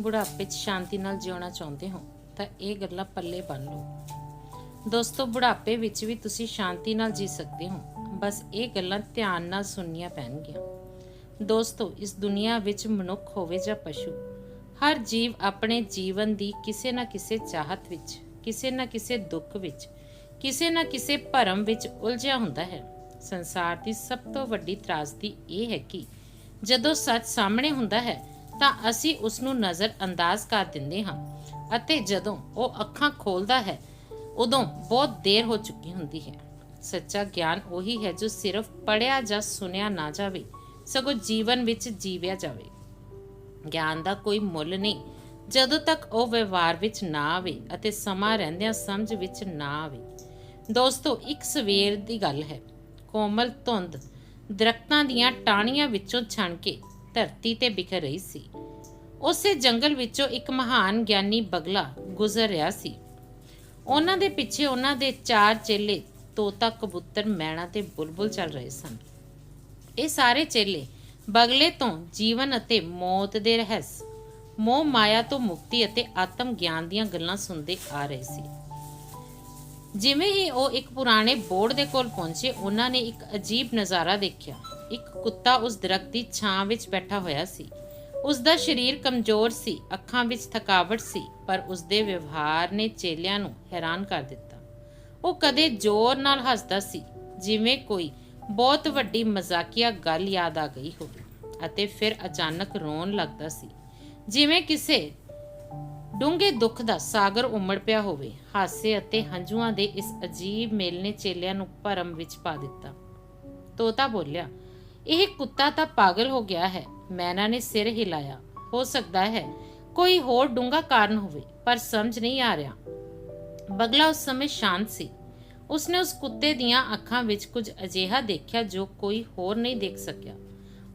ਬੁਢਾਪੇ 'ਚ ਸ਼ਾਂਤੀ ਨਾਲ ਜਿਉਣਾ ਚਾਹੁੰਦੇ ਹੋ, ਤਾਂ ਇਹ ਗੱਲਾਂ ਪੱਲੇ ਬੰਨ ਲਓ। ਦੋਸਤੋ, ਬੁਢਾਪੇ ਵਿੱਚ ਵੀ ਤੁਸੀਂ ਸ਼ਾਂਤੀ ਨਾਲ ਜੀ ਸਕਦੇ ਹੋ, ਬਸ ਇਹ ਗੱਲਾਂ ਧਿਆਨ ਨਾਲ ਸੁਣਨੀਆਂ ਪੈਣਗੀਆਂ। ਦੋਸਤੋ, ਇਸ ਦੁਨੀਆ ਵਿੱਚ ਮਨੁੱਖ ਹੋਵੇ ਜਾਂ ਪਸ਼ੂ, ਹਰ ਜੀਵ ਆਪਣੇ ਜੀਵਨ ਦੀ ਕਿਸੇ ਨਾ ਕਿਸੇ ਚਾਹਤ ਵਿੱਚ, ਕਿਸੇ ਨਾ ਕਿਸੇ ਦੁੱਖ ਵਿੱਚ, ਕਿਸੇ ਨਾ ਕਿਸੇ ਭਰਮ ਵਿੱਚ ਉਲਝਿਆ ਹੁੰਦਾ ਹੈ। ਸੰਸਾਰ ਦੀ ਸਭ ਤੋਂ ਵੱਡੀ ਤਰਾਸਦੀ ਇਹ ਹੈ ਕਿ ਜਦੋਂ ਸੱਚ ਸਾਹਮਣੇ ਹੁੰਦਾ ਹੈ ਤਾਂ ਅਸੀਂ ਉਸ ਨੂੰ ਨਜ਼ਰ ਅੰਦਾਜ਼ ਕਰ ਦਿੰਦੇ ਹਾਂ ਅਤੇ ਜਦੋਂ ਉਹ ਅੱਖਾਂ ਖੋਲਦਾ ਹੈ, ਉਦੋਂ ਬਹੁਤ ਦੇਰ ਹੋ ਚੁੱਕੀ ਹੁੰਦੀ ਹੈ। ਸੱਚਾ ਗਿਆਨ ਉਹੀ ਹੈ ਜੋ ਸਿਰਫ ਪੜਿਆ ਜਾਂ ਸੁਨਿਆ ਨਾ ਜਾਵੇ, ਸਗੋਂ ਜੀਵਨ ਵਿੱਚ ਜੀਵਿਆ ਜਾਵੇ। ਗਿਆਨ ਦਾ ਕੋਈ ਮੁੱਲ ਨਹੀਂ, ਜਦੋਂ ਤੱਕ ਉਹ ਵਿਵਹਾਰ ਵਿੱਚ ਨਾ ਆਵੇ ਅਤੇ ਸਮਾਂ ਰਹਿੰਦਿਆਂ ਸਮਝ ਵਿੱਚ ਨਾ ਆਵੇ। ਦੋਸਤੋ, ਇੱਕ ਸਵੇਰ ਦੀ ਗੱਲ ਹੈ। ਕੋਮਲ ਧੁੰਦ ਦਰਖਤਾਂ ਦੀਆਂ ਟਾਹਣੀਆਂ ਵਿੱਚੋਂ ਛਣ ਕੇ ਧਰਤੀ ਤੇ ਬਿਖਰ ਰਹੀ ਸੀ। ਉਸੇ ਜੰਗਲ ਵਿੱਚੋਂ ਇੱਕ ਮਹਾਨ ਗਿਆਨੀ ਬਗਲਾ ਗੁਜ਼ਰ ਰਿਹਾ ਸੀ। ਉਹਨਾਂ ਦੇ ਪਿੱਛੇ ਉਹਨਾਂ ਦੇ ਚਾਰ ਚੇਲੇ ਤੋਤਾ ਕਬੂਤਰ ਮੈਣਾ ਤੇ ਬੁਲਬੁਲ ਚੱਲ ਰਹੇ ਸਨ। ਇਹ ਸਾਰੇ ਚੇਲੇ ਬਗਲੇ ਤੋਂ ਜੀਵਨ ਅਤੇ ਮੌਤ ਦੇ ਰਹੱਸ, ਮੋਹ ਮਾਇਆ ਤੋਂ ਮੁਕਤੀ ਅਤੇ ਆਤਮ ਗਿਆਨ ਦੀਆਂ ਗੱਲਾਂ ਸੁਣਦੇ ਆ ਰਹੇ ਸੀ। ਜਿਵੇਂ ਹੀ ਉਹ ਇੱਕ ਪੁਰਾਣੇ ਬੋਰਡ ਦੇ ਕੋਲ ਪਹੁੰਚੇ, ਉਹਨਾਂ ਨੇ ਇੱਕ ਅਜੀਬ ਨਜ਼ਾਰਾ ਦੇਖਿਆ। ਇੱਕ ਕੁੱਤਾ ਉਸ ਦਰਖਤ ਦੀ ਛਾਂ ਵਿੱਚ ਬੈਠਾ ਹੋਇਆ ਸੀ। ਉਸ ਦਾ ਸਰੀਰ ਕਮਜ਼ੋਰ ਸੀ, ਅੱਖਾਂ ਵਿੱਚ ਥਕਾਵਟ ਸੀ, ਪਰ ਉਸ ਦੇ ਵਿਵਹਾਰ ਨੇ ਚੇਲਿਆਂ ਨੂੰ ਹੈਰਾਨ ਕਰ ਦਿੱਤਾ। ਉਹ ਕਦੇ ਜ਼ੋਰ ਨਾਲ ਹੱਸਦਾ ਸੀ, ਜਿਵੇਂ ਕੋਈ ਬਹੁਤ ਵੱਡੀ ਮਜ਼ਾਕੀਆ ਗੱਲ ਯਾਦ ਆ ਗਈ ਹੋਵੇ, ਅਤੇ ਫਿਰ ਅਚਾਨਕ ਰੋਣ ਲੱਗਦਾ ਸੀ। ਜਿਵੇਂ ਕਿਸੇ ਡੂੰਘੇ ਦੁੱਖ ਦਾ ਸਾਗਰ ਉਮੜ ਪਿਆ ਹੋਵੇ, ਹਾਸੇ ਅਤੇ ਹੰਝੂਆਂ ਦੇ ਇਸ ਅਜੀਬ ਮੇਲ ਨੇ ਚੇਲਿਆਂ ਨੂੰ ਭਰਮ ਵਿੱਚ ਪਾ ਦਿੱਤਾ। ਤੋਤਾ ਬੋਲਿਆ ਇਹ ਕੁੱਤਾ ਤਾਂ ਪਾਗਲ ਹੋ ਗਿਆ ਹੈ। ਮੈਨਾ ਨੇ ਸਿਰ ਹਿਲਾਇਆ। ਹੋ ਸਕਦਾ ਹੈ ਕੋਈ ਹੋਰ ਡੂੰਘਾ ਕਾਰਨ ਹੋਵੇ, ਪਰ ਸਮਝ ਨਹੀਂ ਆ ਰਿਹਾ। ਬਗਲਾ ਉਸ ਸਮੇਂ ਸ਼ਾਂਤ ਸੀ। ਉਸਨੇ ਉਸ ਕੁੱਤੇ ਦੀਆਂ ਅੱਖਾਂ ਵਿੱਚ ਕੁਝ ਅਜਿਹਾ ਦੇਖਿਆ ਜੋ ਕੋਈ ਹੋਰ ਨਹੀਂ ਦੇਖ ਸਕਿਆ।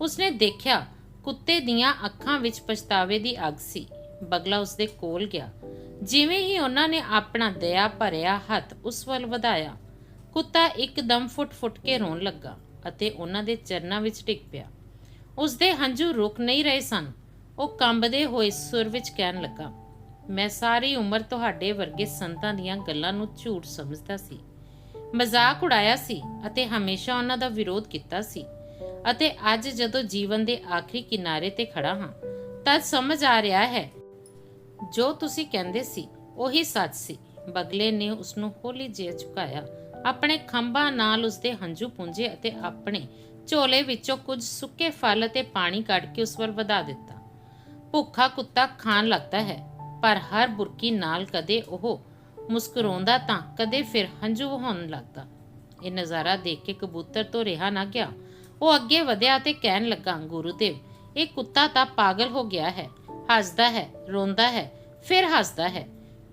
ਉਸਨੇ ਦੇਖਿਆ ਕੁੱਤੇ ਦੀਆਂ ਅੱਖਾਂ ਵਿੱਚ ਪਛਤਾਵੇ ਦੀ ਅੱਗ ਸੀ। ਬਗਲਾ ਉਸਦੇ ਕੋਲ ਗਿਆ। ਜਿਵੇਂ ਹੀ ਉਹਨਾਂ ਨੇ ਆਪਣਾ ਦਇਆ ਭਰਿਆ ਹੱਥ ਉਸ ਵੱਲ ਵਧਾਇਆ, ਕੁੱਤਾ ਇੱਕਦਮ ਫੁੱਟ-ਫੁੱਟ ਕੇ ਰੋਣ ਲੱਗਾ। ਅਤੇ ਉਹਨਾਂ ਦੇ ਚਰਨਾਂ ਵਿੱਚ ਡਿੱਗ ਪਿਆ। ਉਸਦੇ ਹੰਝੂ ਰੁਕ ਨਹੀਂ ਰਹੇ ਸਨ। ਉਹ ਕੰਬਦੇ ਹੋਏ ਸੁਰ ਵਿੱਚ ਕਹਿਣ ਲੱਗਾ, ਮੈਂ ਸਾਰੀ ਉਮਰ ਤੁਹਾਡੇ ਵਰਗੇ ਸੰਤਾਂ ਦੀਆਂ ਗੱਲਾਂ ਨੂੰ ਝੂਠ ਸਮਝਦਾ ਸੀ। ਮਜ਼ਾਕ ਉਡਾਇਆ ਸੀ ਅਤੇ ਹਮੇਸ਼ਾ ਉਹਨਾਂ ਦਾ ਵਿਰੋਧ ਕੀਤਾ ਸੀ। ਅਤੇ ਅੱਜ ਜਦੋਂ ਜੀਵਨ ਦੇ ਆਖਰੀ ਕਿਨਾਰੇ ਤੇ ਖੜਾ ਹਾਂ ਤਦ ਸਮਝ ਆ ਰਿਹਾ ਹੈ, ਜੋ ਤੁਸੀਂ ਕਹਿੰਦੇ ਸੀ ਉਹੀ ਸੱਚ ਸੀ। ਬਗਲੇ ਨੇ ਉਸ ਨੂੰ ਹੌਲੀ ਜਿਹਾ ਝੁਕਾਇਆ ਆਪਣੇ ਖੰਭਾਂ ਨਾਲ ਉਸਦੇ ਹੰਝੂ ਪੁੰਝੇ ਅਤੇ ਆਪਣੇ ਝੋਲੇ ਵਿੱਚੋਂ ਕੁਝ ਸੁੱਕੇ ਫਲ ਅਤੇ ਪਾਣੀ ਕੱਢ ਕੇ ਉਸ ਵੱਲ ਵਧਾ ਦਿੱਤਾ। ਭੁੱਖਾ ਕੁੱਤਾ ਖਾਣ ਲੱਗਦਾ ਹੈ, ਪਰ ਹਰ ਬੁਰਕੀ ਨਾਲ ਕਦੇ ਉਹ ਮੁਸਕਰਾਉਂਦਾ ਤਾਂ ਕਦੇ ਫਿਰ ਹੰਝੂ ਵਹਾਉਣ ਲੱਗਦਾ। ਇਹ ਨਜ਼ਾਰਾ ਦੇਖ ਕੇ ਕਬੂਤਰ ਤੋਂ ਰਿਹਾ ਨਾ ਗਿਆ। ਉਹ ਅੱਗੇ ਵਧਿਆ ਤੇ ਕਹਿਣ ਲੱਗਾ ਗੁਰੂਦੇਵ ਇਹ ਕੁੱਤਾ ਤਾਂ ਪਾਗਲ ਹੋ ਗਿਆ ਹੈ। ਹੱਸਦਾ ਹੈ, ਰੋਂਦਾ ਹੈ, ਫਿਰ ਹੱਸਦਾ ਹੈ।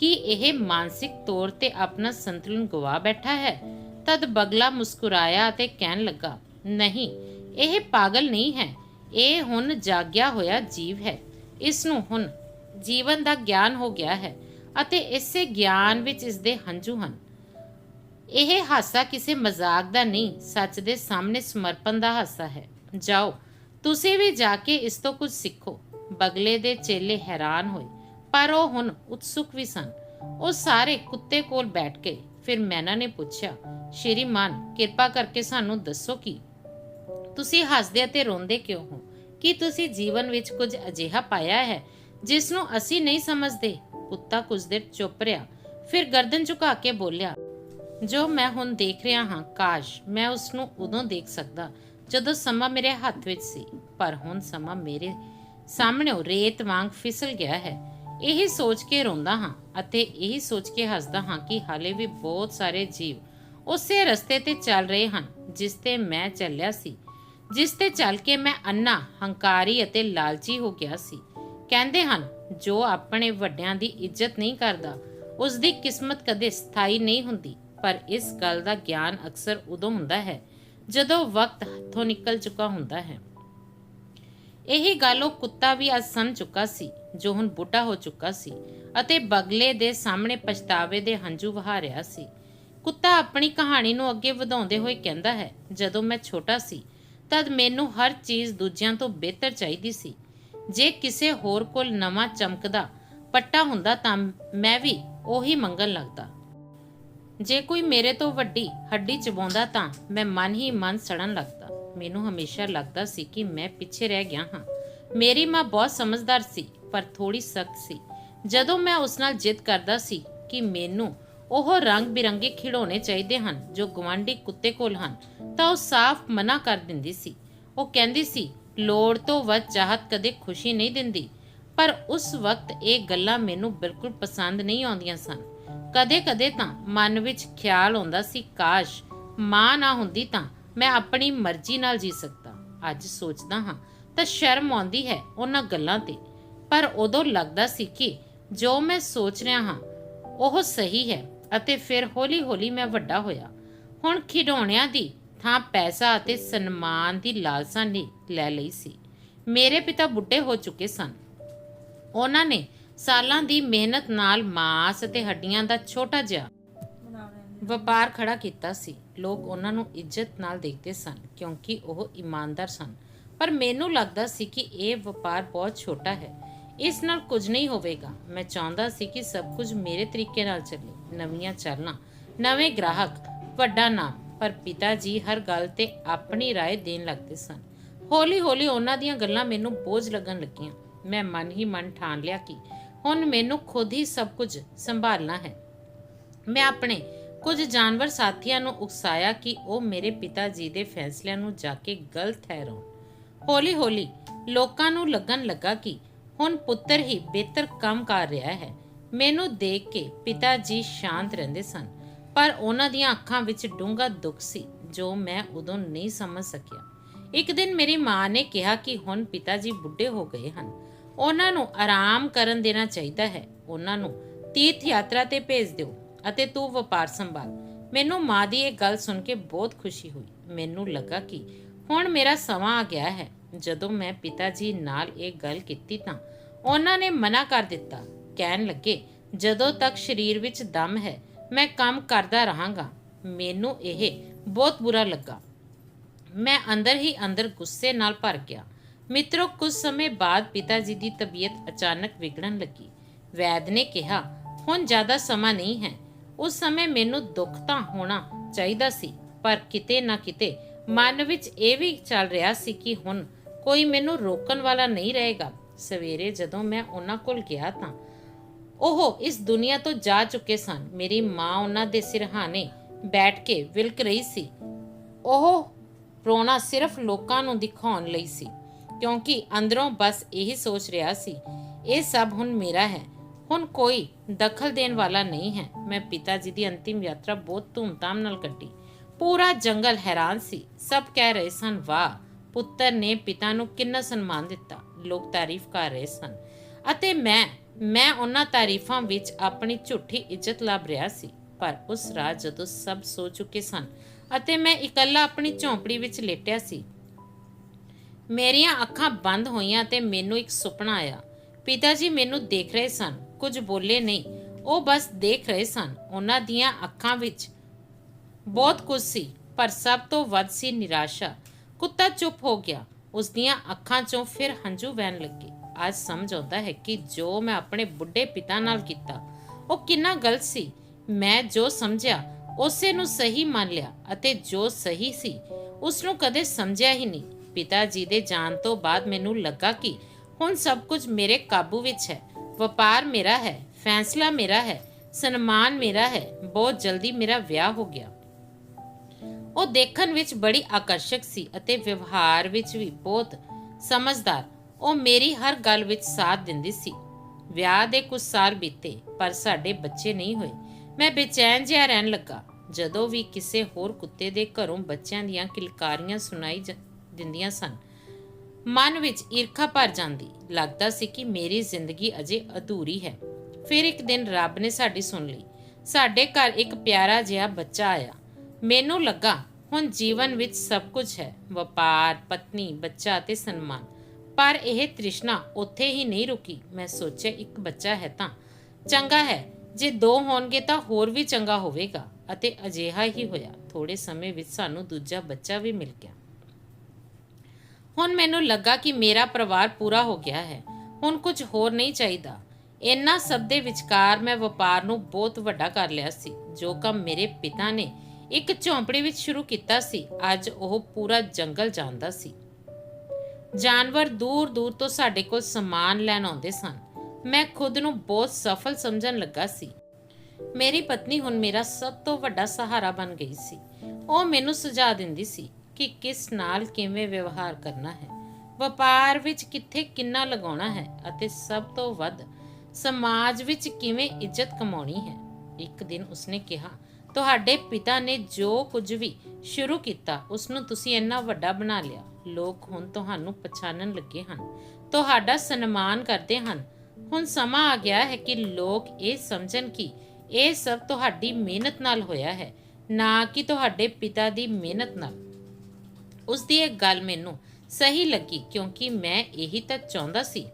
ਕੀ ਇਹ ਮਾਨਸਿਕ ਤੌਰ ਤੇ ਆਪਣਾ ਸੰਤੁਲਨ ਗਵਾ ਬੈਠਾ ਹੈ। ਤਦ ਬਗਲਾ ਮੁਸਕਰਾਇਆ ਅਤੇ ਕਹਿਣ ਲੱਗਾ, ਨਹੀਂ, ਇਹ ਪਾਗਲ ਨਹੀਂ ਹੈ। ਇਹ ਹੁਣ ਜਾਗਿਆ ਹੋਇਆ ਜੀਵ ਹੈ। ਇਸ ਨੂੰ ਹੁਣ ਜੀਵਨ ਦਾ ਗਿਆਨ ਹੋ ਗਿਆ ਹੈ ਅਤੇ ਇਸੇ ਗਿਆਨ ਵਿੱਚ ਇਸ ਦੇ ਹੰਝੂ ਹਨ। ਇਹ ਹਾਸਾ ਕਿਸੇ ਮਜ਼ਾਕ ਦਾ ਨਹੀਂ, ਸੱਚ ਦੇ ਸਾਹਮਣੇ ਸਮਰਪਣ ਦਾ ਹਾਸਾ ਹੈ। ਜਾਓ, ਤੁਸੀਂ ਵੀ ਜਾ ਕੇ ਇਸ ਤੋਂ ਕੁਝ ਸਿੱਖੋ। ਬਗਲੇ ਦੇ ਚੇਲੇ ਹੈਰਾਨ ਹੋਏ। ਪਰ ਉਹ ਹੁਣ ਉਤਸੁਕ ਵੀ ਸਨ। ਉਹ ਸਾਰੇ ਕੁੱਤੇ ਕੋਲ ਬੈਠ ਗਏ। ਫਿਰ ਮੈਨਾ ਨੇ ਪੁੱਛਿਆ, ਸ਼੍ਰੀਮਾਨ, ਕਿਰਪਾ ਕਰਕੇ ਸਾਨੂੰ ਦੱਸੋ ਕਿ? ਤੁਸੀਂ ਹੱਸਦੇ ਅਤੇ ਰੋਂਦੇ ਕਿਉਂ ਹੋ? ਕੀ ਤੁਸੀਂ ਜੀਵਨ ਵਿੱਚ ਕੁਝ ਅਜਿਹਾ ਪਾਇਆ ਹੈ ਜਿਸ ਨੂੰ ਅਸੀਂ ਨਹੀਂ ਸਮਝਦੇ? ਕੁੱਤਾ ਕੁਝ ਦੇਰ ਚੁੱਪ ਰਿਹਾ। ਫਿਰ ਗਰਦਨ ਝੁਕਾ ਕੇ ਬੋਲਿਆ, ਜੋ ਮੈਂ ਹੁਣ ਦੇਖ ਰਿਹਾ ਹਾਂ, ਕਾਸ਼ ਮੈਂ ਉਸ ਨੂੰ ਉਦੋਂ ਦੇਖ ਸਕਦਾ ਜਦੋਂ ਸਮਾਂ ਮੇਰੇ ਹੱਥ ਵਿੱਚ ਸੀ। ਪਰ ਹੁਣ ਸਮਾਂ ਮੇਰੇ ਸਾਹਮਣੇ ਰੇਤ ਵਾਂਗ ਫਿਸਲ ਗਿਆ ਹੈ। ਇਹੀ ਸੋਚ ਕੇ ਰੋਂਦਾ ਹਾਂ ਅਤੇ ਇਹੀ ਸੋਚ ਕੇ ਹੱਸਦਾ ਹਾਂ ਕਿ ਹਾਲੇ ਵੀ ਬਹੁਤ ਸਾਰੇ ਜੀਵ ਉਸੇ ਰਸਤੇ ਤੇ ਚੱਲ ਰਹੇ ਹਨ ਜਿਸ ਤੇ ਮੈਂ ਚੱਲਿਆ ਸੀ, ਜਿਸ ਤੇ ਚੱਲ ਕੇ ਮੈਂ ਅੰਨਾ ਹੰਕਾਰੀ ਅਤੇ ਲਾਲਚੀ ਹੋ ਗਿਆ ਸੀ। ਕਹਿੰਦੇ ਹਨ, ਜੋ ਆਪਣੇ ਵੱਡਿਆਂ ਦੀ ਇੱਜ਼ਤ ਨਹੀਂ ਕਰਦਾ ਉਸ ਦੀ ਕਿਸਮਤ ਕਦੇ ਸਥਾਈ ਨਹੀਂ ਹੁੰਦੀ, ਪਰ ਇਸ ਗੱਲ ਦਾ ਗਿਆਨ ਅਕਸਰ ਉਦੋਂ ਹੁੰਦਾ ਹੈ, ਜਦੋਂ ਵਕਤ ਹੱਥੋਂ ਨਿਕਲ ਚੁੱਕਾ ਹੁੰਦਾ ਹੈ। ਇਹੀ ਗੱਲ ਉਹ ਕੁੱਤਾ ਵੀ ਅੱਜ ਸਮਝ ਚੁੱਕਾ ਸੀ ਜੋ ਹੁਣ ਬੁੱਢਾ ਹੋ ਚੁੱਕਾ ਸੀ ਅਤੇ ਬਗਲੇ ਦੇ ਸਾਹਮਣੇ ਪਛਤਾਵੇ ਦੇ ਹੰਝੂ ਵਹਾ ਰਿਹਾ ਸੀ। ਕੁੱਤਾ ਆਪਣੀ ਕਹਾਣੀ ਨੂੰ ਅੱਗੇ ਵਧਾਉਂਦੇ ਹੋਏ ਕਹਿੰਦਾ ਹੈ, ਜਦੋਂ ਮੈਂ ਛੋਟਾ ਸੀ, ਤਦ ਮੈਨੂੰ ਹਰ ਚੀਜ਼ ਦੂਜਿਆਂ ਤੋਂ ਬਿਹਤਰ ਚਾਹੀਦੀ ਸੀ। ਜੇ ਕਿਸੇ ਹੋਰ ਕੋਲ ਨਵਾਂ ਚਮਕਦਾ, ਪੱਟਾ ਹੁੰਦਾ ਤਾਂ ਮੈਂ ਵੀ ਉਹੀ ਮੰਗਣ ਲੱਗਦਾ। ਜੇ ਕੋਈ ਮੇਰੇ ਤੋਂ ਵੱਡੀ ਹੱਡੀ ਚਬਾਉਂਦਾ ਤਾਂ ਮੈਂ ਮਨ ਹੀ ਮਨ ਸੜਨ ਲੱਗਦਾ। ਮੈਨੂੰ ਹਮੇਸ਼ਾ ਲੱਗਦਾ ਸੀ ਕਿ ਮੈਂ ਪਿੱਛੇ ਰਹਿ ਗਿਆ ਹਾਂ। ਮੇਰੀ ਮਾਂ ਬਹੁਤ ਸਮਝਦਾਰ ਸੀ, ਪਰ ਥੋੜੀ ਸਖਤ ਸੀ। ਜਦੋਂ ਮੈਂ ਉਸ ਨਾਲ ਜਿੱਦ ਕਰਦਾ ਸੀ ਕਿ ਮੈਨੂੰ ਉਹ ਰੰਗ ਬਿਰੰਗੇ ਖਿਡੌਣੇ ਚਾਹੀਦੇ ਹਨ ਜੋ ਗਵਾਂਢੀ ਕੁੱਤੇ ਕੋਲ ਹਨ, ਤਾਂ ਉਹ ਸਾਫ਼ ਮਨਾ ਕਰ ਦਿੰਦੀ ਸੀ। ਉਹ ਕਹਿੰਦੀ ਸੀ, ਲੋੜ ਤੋਂ ਵੱਧ ਚਾਹਤ ਕਦੇ ਖੁਸ਼ੀ ਨਹੀਂ ਦਿੰਦੀ। ਪਰ ਉਸ ਵਕਤ ਇਹ ਗੱਲਾਂ ਮੈਨੂੰ ਬਿਲਕੁਲ ਪਸੰਦ ਨਹੀਂ ਆਉਂਦੀਆਂ ਸਨ। ਕਦੇ-ਕਦੇ ਤਾਂ ਮਨ ਵਿੱਚ ਖਿਆਲ ਆਉਂਦਾ ਸੀ, ਕਾਸ਼ ਮਾਂ ਨਾ ਹੁੰਦੀ ਤਾਂ ਮੈਂ ਆਪਣੀ ਮਰਜ਼ੀ ਨਾਲ ਜੀ ਸਕਦਾ। ਅੱਜ ਸੋਚਦਾ ਹਾਂ ਤਾਂ ਸ਼ਰਮ ਆਉਂਦੀ ਹੈ ਉਹਨਾਂ ਗੱਲਾਂ ਤੇ। ਪਰ ਉਦੋਂ ਲੱਗਦਾ ਸੀ ਕਿ ਜੋ ਮੈਂ ਸੋਚ ਰਿਹਾ ਹਾਂ, ਉਹ ਸਹੀ ਹੈ ਅਤੇ ਫਿਰ ਹੌਲੀ-ਹੌਲੀ ਮੈਂ ਵੱਡਾ ਹੋਇਆ। ਹੁਣ ਖਿਡੌਣਿਆਂ ਦੀ ਥਾਂ ਪੈਸਾ ਅਤੇ ਸਨਮਾਨ ਦੀ ਲਾਲਸਾ ਨੇ ਲੈ ਲਈ ਸੀ। ਮੇਰੇ ਪਿਤਾ ਬੁੱਢੇ ਹੋ ਚੁੱਕੇ ਸਨ। ਉਹਨਾਂ ਨੇ ਸਾਲਾਂ ਦੀ ਮਿਹਨਤ ਨਾਲ ਮਾਸ ਅਤੇ ਹੱਡੀਆਂ ਦਾ ਛੋਟਾ ਜਿਹਾ ਵਪਾਰ ਖੜਾ ਕੀਤਾ ਸੀ। ਲੋਕ ਉਹਨਾਂ ਨੂੰ ਇੱਜ਼ਤ ਨਾਲ ਦੇਖਦੇ ਸਨ ਕਿਉਂਕਿ ਉਹ ਇਮਾਨਦਾਰ ਸਨ। ਪਰ ਮੈਨੂੰ ਲੱਗਦਾ ਸੀ ਕਿ ਇਹ ਵਪਾਰ ਬਹੁਤ ਛੋਟਾ ਹੈ ਇਸ ਨਾਲ ਕੁਝ ਨਹੀਂ ਹੋਵੇਗਾ ਮੈਂ ਚਾਹੁੰਦਾ ਸੀ ਕਿ ਸਭ ਕੁਝ ਮੇਰੇ ਤਰੀਕੇ ਨਾਲ ਚੱਲੇ ਨਵੀਆਂ ਚਾਲਾਂ ਨਵੇਂ ਗ੍ਰਾਹਕ ਵੱਡਾ ਨਾਮ ਪਰ ਪਿਤਾ ਜੀ ਹਰ ਗੱਲ ਤੇ ਆਪਣੀ رائے ਦੇਣ ਲੱਗਦੇ ਸਨ ਹੌਲੀ-ਹੌਲੀ ਉਹਨਾਂ ਦੀਆਂ ਗੱਲਾਂ ਮੈਨੂੰ ਬੋਝ ਲੱਗਣ ਲੱਗੀਆਂ ਮੈਂ ਮਨ ਹੀ ਮਨ ਠਾਣ ਲਿਆ ਕਿ ਹੁਣ ਮੈਨੂੰ ਖੁਦ ਹੀ ਸਭ ਕੁਝ ਸੰਭਾਲਣਾ ਹੈ ਮੈਂ ਆਪਣੇ ਕੁਝ ਜਾਨਵਰ ਸਾਥੀਆਂ ਨੂੰ ਉਕਸਾਇਆ ਕਿ ਉਹ ਮੇਰੇ ਪਿਤਾ ਜੀ ਦੇ ਫੈਸਲਿਆਂ ਨੂੰ ਜਾ ਕੇ ਗਲਤ ਠਹਿਰਾਉਣ ਹੌਲੀ-ਹੌਲੀ ਲੋਕਾਂ ਨੂੰ ਲੱਗਣ ਲੱਗਾ ਕਿ ਹੁਣ ਪੁੱਤਰ ਹੀ ਬਿਹਤਰ ਕੰਮ ਕਰ ਰਿਹਾ ਹੈ। ਮੈਨੂੰ ਦੇਖ ਕੇ ਪਿਤਾ ਜੀ ਸ਼ਾਂਤ ਰਹਿੰਦੇ ਸਨ, ਪਰ ਉਹਨਾਂ ਦੀਆਂ ਅੱਖਾਂ ਵਿੱਚ ਡੂੰਘਾ ਦੁੱਖ ਸੀ ਜੋ ਮੈਂ ਉਦੋਂ ਨਹੀਂ ਸਮਝ ਸਕਿਆ। ਇੱਕ ਦਿਨ ਮੇਰੀ ਮਾਂ ਨੇ ਕਿਹਾ ਕਿ ਹੁਣ ਪਿਤਾ ਜੀ ਬੁੱਢੇ ਹੋ ਗਏ ਹਨ। ਉਹਨਾਂ ਨੂੰ ਆਰਾਮ ਕਰਨ ਦੇਣਾ ਚਾਹੀਦਾ ਹੈ। ਉਹਨਾਂ ਨੂੰ ਤੀਰਥ ਯਾਤਰਾ ਤੇ ਭੇਜ ਦਿਓ ਅਤੇ ਤੂੰ ਵਪਾਰ ਸੰਭਾਲ। ਮੈਨੂੰ ਮਾਂ ਦੀ ਇਹ ਗੱਲ ਸੁਣ ਕੇ ਬਹੁਤ ਖੁਸ਼ੀ ਹੋਈ। ਮੈਨੂੰ ਲੱਗਾ ਕਿ ਹੁਣ ਮੇਰਾ ਸਮਾਂ ਆ ਗਿਆ ਹੈ। ਜਦੋਂ ਮੈਂ ਪਿਤਾ ਜੀ ਨਾਲ ਇਹ ਗੱਲ ਕੀਤੀ ਤਾਂ ਉਹਨਾਂ ਨੇ ਮਨਾ ਕਰ ਦਿੱਤਾ। ਕਹਿਣ ਲੱਗੇ, ਜਦੋਂ ਤੱਕ ਸਰੀਰ ਵਿੱਚ ਦਮ ਹੈ, ਮੈਂ ਕੰਮ ਕਰਦਾ ਰਹਾਂਗਾ। ਮੈਨੂੰ ਇਹ ਬਹੁਤ ਬੁਰਾ ਲੱਗਾ। ਮੈਂ ਅੰਦਰ ਹੀ ਅੰਦਰ ਗੁੱਸੇ ਨਾਲ ਭਰ ਗਿਆ। ਮਿੱਤਰੋ, ਕੁਝ ਸਮੇਂ ਬਾਅਦ ਪਿਤਾ ਜੀ ਦੀ ਤਬੀਅਤ ਅਚਾਨਕ ਵਿਗੜਨ ਲੱਗੀ। ਵੈਦ ਨੇ ਕਿਹਾ, ਹੁਣ ਜ਼ਿਆਦਾ ਸਮਾਂ ਨਹੀਂ ਹੈ। ਉਸ ਸਮੇਂ ਮੈਨੂੰ ਦੁੱਖ ਤਾਂ ਹੋਣਾ ਚਾਹੀਦਾ ਸੀ, ਪਰ ਕਿਤੇ ਨਾ ਕਿਤੇ ਮਨ ਵਿੱਚ ਇਹ ਵੀ ਚੱਲ ਰਿਹਾ ਸੀ ਕਿ ਹੁਣ ਕੋਈ ਮੈਨੂੰ ਰੋਕਣ ਵਾਲਾ ਨਹੀਂ ਰਹੇਗਾ। ਸਵੇਰੇ ਜਦੋਂ ਮੈਂ ਉਹਨਾਂ ਕੋਲ ਗਿਆ ਤਾਂ ਉਹ ਇਸ ਦੁਨੀਆ ਤੋਂ ਜਾ ਚੁੱਕੇ ਸਨ। ਮੇਰੀ ਮਾਂ ਉਹਨਾਂ ਦੇ ਸਿਰਹਾਣੇ ਬੈਠ ਕੇ ਵਿਲਕ ਰਹੀ ਸੀ। ਉਹ ਰੋਣਾ ਸਿਰਫ ਲੋਕਾਂ ਨੂੰ ਦਿਖਾਉਣ ਲਈ ਸੀ, ਕਿਉਂਕਿ ਅੰਦਰੋਂ ਬਸ ਇਹੀ ਸੋਚ ਰਿਹਾ ਸੀ, ਇਹ ਸਭ ਹੁਣ ਮੇਰਾ ਹੈ। ਹੁਣ ਕੋਈ ਦਖਲ ਦੇਣ ਵਾਲਾ ਨਹੀਂ ਹੈ। ਮੈਂ ਪਿਤਾ ਜੀ ਦੀ ਅੰਤਿਮ ਯਾਤਰਾ ਬਹੁਤ ਧੂਮਧਾਮ ਨਾਲ ਕੱਟੀ ਪੂਰਾ ਜੰਗਲ ਹੈਰਾਨ ਸੀ। ਸਭ ਕਹਿ ਰਹੇ ਸਨ, ਵਾਹ, ਪੁੱਤਰ ਨੇ ਪਿਤਾ ਨੂੰ ਕਿੰਨਾ ਸਨਮਾਨ ਦਿੱਤਾ। ਲੋਕ ਤਾਰੀਫ ਕਰ ਰਹੇ ਸਨ। ਅਤੇ ਮੈਂ ਮੈਂ ਉਹਨਾਂ ਤਾਰੀਫਾਂ ਵਿੱਚ ਆਪਣੀ ਝੂਠੀ ਇੱਜ਼ਤ ਲੱਭ ਰਿਹਾ ਸੀ। ਪਰ ਉਸ ਰਾਤ ਜਦੋਂ ਸਭ ਸੋ ਚੁੱਕੇ ਸਨ ਅਤੇ ਮੈਂ ਇਕੱਲਾ ਆਪਣੀ ਝੌਂਪੜੀ ਵਿੱਚ ਲੇਟਿਆ ਸੀ, ਮੇਰੀਆਂ ਅੱਖਾਂ ਬੰਦ ਹੋਈਆਂ ਤੇ ਮੈਨੂੰ ਇੱਕ ਸੁਪਨਾ ਆਇਆ। ਪਿਤਾ ਜੀ ਮੈਨੂੰ ਦੇਖ ਰਹੇ ਸਨ। ਕੁਝ ਬੋਲੇ ਨਹੀਂ। ਉਹ ਬਸ ਦੇਖ ਰਹੇ ਸਨ। ਉਹਨਾਂ ਦੀਆਂ ਅੱਖਾਂ ਵਿੱਚ ਬਹੁਤ ਕੁਝ ਸੀ, ਪਰ ਸਭ ਤੋਂ ਵੱਧ ਸੀ ਨਿਰਾਸ਼ਾ। ਕੁੱਤਾ ਚੁੱਪ ਹੋ ਗਿਆ। ਉਸ ਦੀਆਂ ਅੱਖਾਂ 'ਚੋਂ ਫਿਰ ਹੰਝੂ ਵਹਿਣ ਲੱਗੇ। ਅੱਜ ਸਮਝ ਆਉਂਦਾ ਹੈ ਕਿ ਜੋ ਮੈਂ ਆਪਣੇ ਬੁੱਢੇ ਪਿਤਾ ਨਾਲ ਕੀਤਾ, ਉਹ ਕਿੰਨਾ ਗਲਤ ਸੀ। ਮੈਂ ਜੋ ਸਮਝਿਆ, ਉਸੇ ਨੂੰ ਸਹੀ ਮੰਨ ਲਿਆ ਅਤੇ ਜੋ ਸਹੀ ਸੀ ਉਸ ਨੂੰ ਕਦੇ ਸਮਝਿਆ ਹੀ ਨਹੀਂ। ਪਿਤਾ ਜੀ ਦੇ ਜਾਣ ਤੋਂ ਬਾਅਦ ਮੈਨੂੰ ਲੱਗਾ ਕਿ ਹੁਣ ਸਭ ਕੁਝ ਮੇਰੇ ਕਾਬੂ ਵਿੱਚ ਹੈ। ਵਪਾਰ ਮੇਰਾ ਹੈ, ਫੈਸਲਾ ਮੇਰਾ ਹੈ, ਸਨਮਾਨ ਮੇਰਾ ਹੈ। ਬਹੁਤ ਜਲਦੀ ਮੇਰਾ ਵਿਆਹ ਹੋ ਗਿਆ। ਉਹ ਦੇਖਣ ਵਿੱਚ ਬੜੀ ਆਕਰਸ਼ਕ ਸੀ ਅਤੇ ਵਿਵਹਾਰ ਵਿੱਚ ਵੀ ਬਹੁਤ ਸਮਝਦਾਰ। ਉਹ ਮੇਰੀ ਹਰ ਗੱਲ ਵਿੱਚ ਸਾਥ ਦਿੰਦੀ ਸੀ। ਵਿਆਹ ਦੇ ਕੁਝ ਸਾਲ ਬੀਤੇ, ਪਰ ਸਾਡੇ ਬੱਚੇ ਨਹੀਂ ਹੋਏ। ਮੈਂ ਬੇਚੈਨ ਜਿਹਾ ਰਹਿਣ ਲੱਗਾ, ਜਦੋਂ ਵੀ ਕਿਸੇ ਹੋਰ ਕੁੱਤੇ ਦੇ ਘਰੋਂ ਬੱਚਿਆਂ ਦੀਆਂ ਕਿਲਕਾਰੀਆਂ ਸੁਣਾਈ ਦਿੰਦੀਆਂ ਸਨ। ਮਨ ਵਿੱਚ ਈਰਖਾ ਭਰ ਜਾਂਦੀ, ਲੱਗਦਾ ਸੀ ਕਿ ਮੇਰੀ ਜ਼ਿੰਦਗੀ ਅਜੇ ਅਧੂਰੀ ਹੈ। ਫਿਰ ਇੱਕ ਦਿਨ ਰੱਬ ਨੇ ਸਾਡੀ ਸੁਣ ਲਈ। ਸਾਡੇ ਘਰ ਇੱਕ ਪਿਆਰਾ ਜਿਹਾ ਬੱਚਾ ਆਇਆ। ਮੈਨੂੰ ਲੱਗਾ, ਹੁਣ ਜੀਵਨ ਵਿੱਚ ਸਭ ਕੁਝ ਹੈ। ਵਪਾਰ, ਪਤਨੀ, ਬੱਚਾ ਅਤੇ ਸਨਮਾਨ। ਪਰ ਇਹ ਤ੍ਰਿਸ਼ਨਾ ਉੱਥੇ ਹੀ ਨਹੀਂ ਰੁਕੀ। ਮੈਂ ਸੋਚਿਆ, ਇੱਕ ਬੱਚਾ ਹੈ ਤਾਂ। ਚੰਗਾ ਹੈ, ਜੇ ਦੋ ਹੋਣਗੇ ਤਾਂ ਹੋਰ ਵੀ ਚੰਗਾ ਹੋਵੇਗਾ। ਅਤੇ ਅਜਿਹਾ ਹੀ ਹੋਇਆ। ਥੋੜੇ ਸਮੇਂ ਵਿੱਚ ਸਾਨੂੰ ਦੂਜਾ ਬੱਚਾ ਵੀ ਮਿਲ ਗਿਆ। ਹੁਣ ਮੈਨੂੰ ਲੱਗਾ ਕਿ ਮੇਰਾ ਪਰਿਵਾਰ ਪੂਰਾ ਹੋ ਗਿਆ ਹੈ। ਹੁਣ ਕੁਝ ਹੋਰ ਨਹੀਂ ਚਾਹੀਦਾ। ਇੰਨਾ ਸਭ ਦੇ ਵਿਚਕਾਰ ਮੈਂ ਵਪਾਰ ਨੂੰ ਬਹੁਤ ਵੱਡਾ ਕਰ ਲਿਆ ਸੀ। ਜੋ ਕੰਮ ਮੇਰੇ ਪਿਤਾ ਨੇ ਇੱਕ ਝੌਂਪੜੀ ਵਿੱਚ ਸ਼ੁਰੂ ਕੀਤਾ ਸੀ। ਅੱਜ ਉਹ ਪੂਰਾ ਜੰਗਲ ਜਾਂਦਾ ਸੀ। ਜਾਨਵਰ ਦੂਰ ਦੂਰ ਤੋਂ ਸਾਡੇ ਕੋਲ ਸਮਾਨ ਲੈਣ ਆਉਂਦੇ ਸਨ। ਮੈਂ ਖੁਦ ਨੂੰ ਬਹੁਤ ਸਫਲ ਸਮਝਣ ਲੱਗਾ ਸੀ। ਮੇਰੀ ਪਤਨੀ ਹੁਣ ਮੇਰਾ ਸਭ ਤੋਂ ਵੱਡਾ ਸਹਾਰਾ ਬਣ ਗਈ ਸੀ। ਉਹ ਮੈਨੂੰ ਸੁਝਾਅ ਦਿੰਦੀ ਸੀ ਕਿ ਕਿਸ ਨਾਲ ਕਿਵੇਂ ਵਿਵਹਾਰ ਕਰਨਾ ਹੈ, ਵਪਾਰ ਵਿੱਚ ਕਿੱਥੇ ਕਿੰਨਾ ਲਗਾਉਣਾ ਹੈ ਅਤੇ ਸਭ ਤੋਂ ਵੱਧ ਸਮਾਜ ਵਿੱਚ ਕਿਵੇਂ ਇੱਜ਼ਤ ਕਮਾਉਣੀ ਹੈ। ਇੱਕ ਦਿਨ ਉਸਨੇ ਕਿਹਾ ਤੁਹਾਡੇ ਪਿਤਾ ਨੇ ਜੋ ਕੁਝ ਵੀ ਸ਼ੁਰੂ ਕੀਤਾ ਉਸ ਨੂੰ ਤੁਸੀਂ ਇੰਨਾ ਵੱਡਾ ਬਣਾ ਲਿਆ। ਲੋਕ ਹੁਣ ਤੁਹਾਨੂੰ ਪਛਾਣਨ ਲੱਗੇ ਹਨ। ਤੁਹਾਡਾ ਸਨਮਾਨ ਕਰਦੇ ਹਨ। ਹੁਣ ਸਮਾਂ ਆ ਗਿਆ ਹੈ ਕਿ ਲੋਕ ਇਹ ਸਮਝਣ ਕਿ ਇਹ ਸਭ ਤੁਹਾਡੀ ਮਿਹਨਤ ਨਾਲ ਹੋਇਆ ਹੈ, ਨਾ ਕਿ ਤੁਹਾਡੇ ਪਿਤਾ ਦੀ ਮਿਹਨਤ ਨਾਲ। ਉਸ ਦੀ ਇਹ ਗੱਲ ਮੈਨੂੰ ਸਹੀ ਲੱਗੀ, ਕਿਉਂਕਿ ਮੈਂ ਇਹੀ ਤਾਂ ਚਾਹੁੰਦਾ ਸੀ।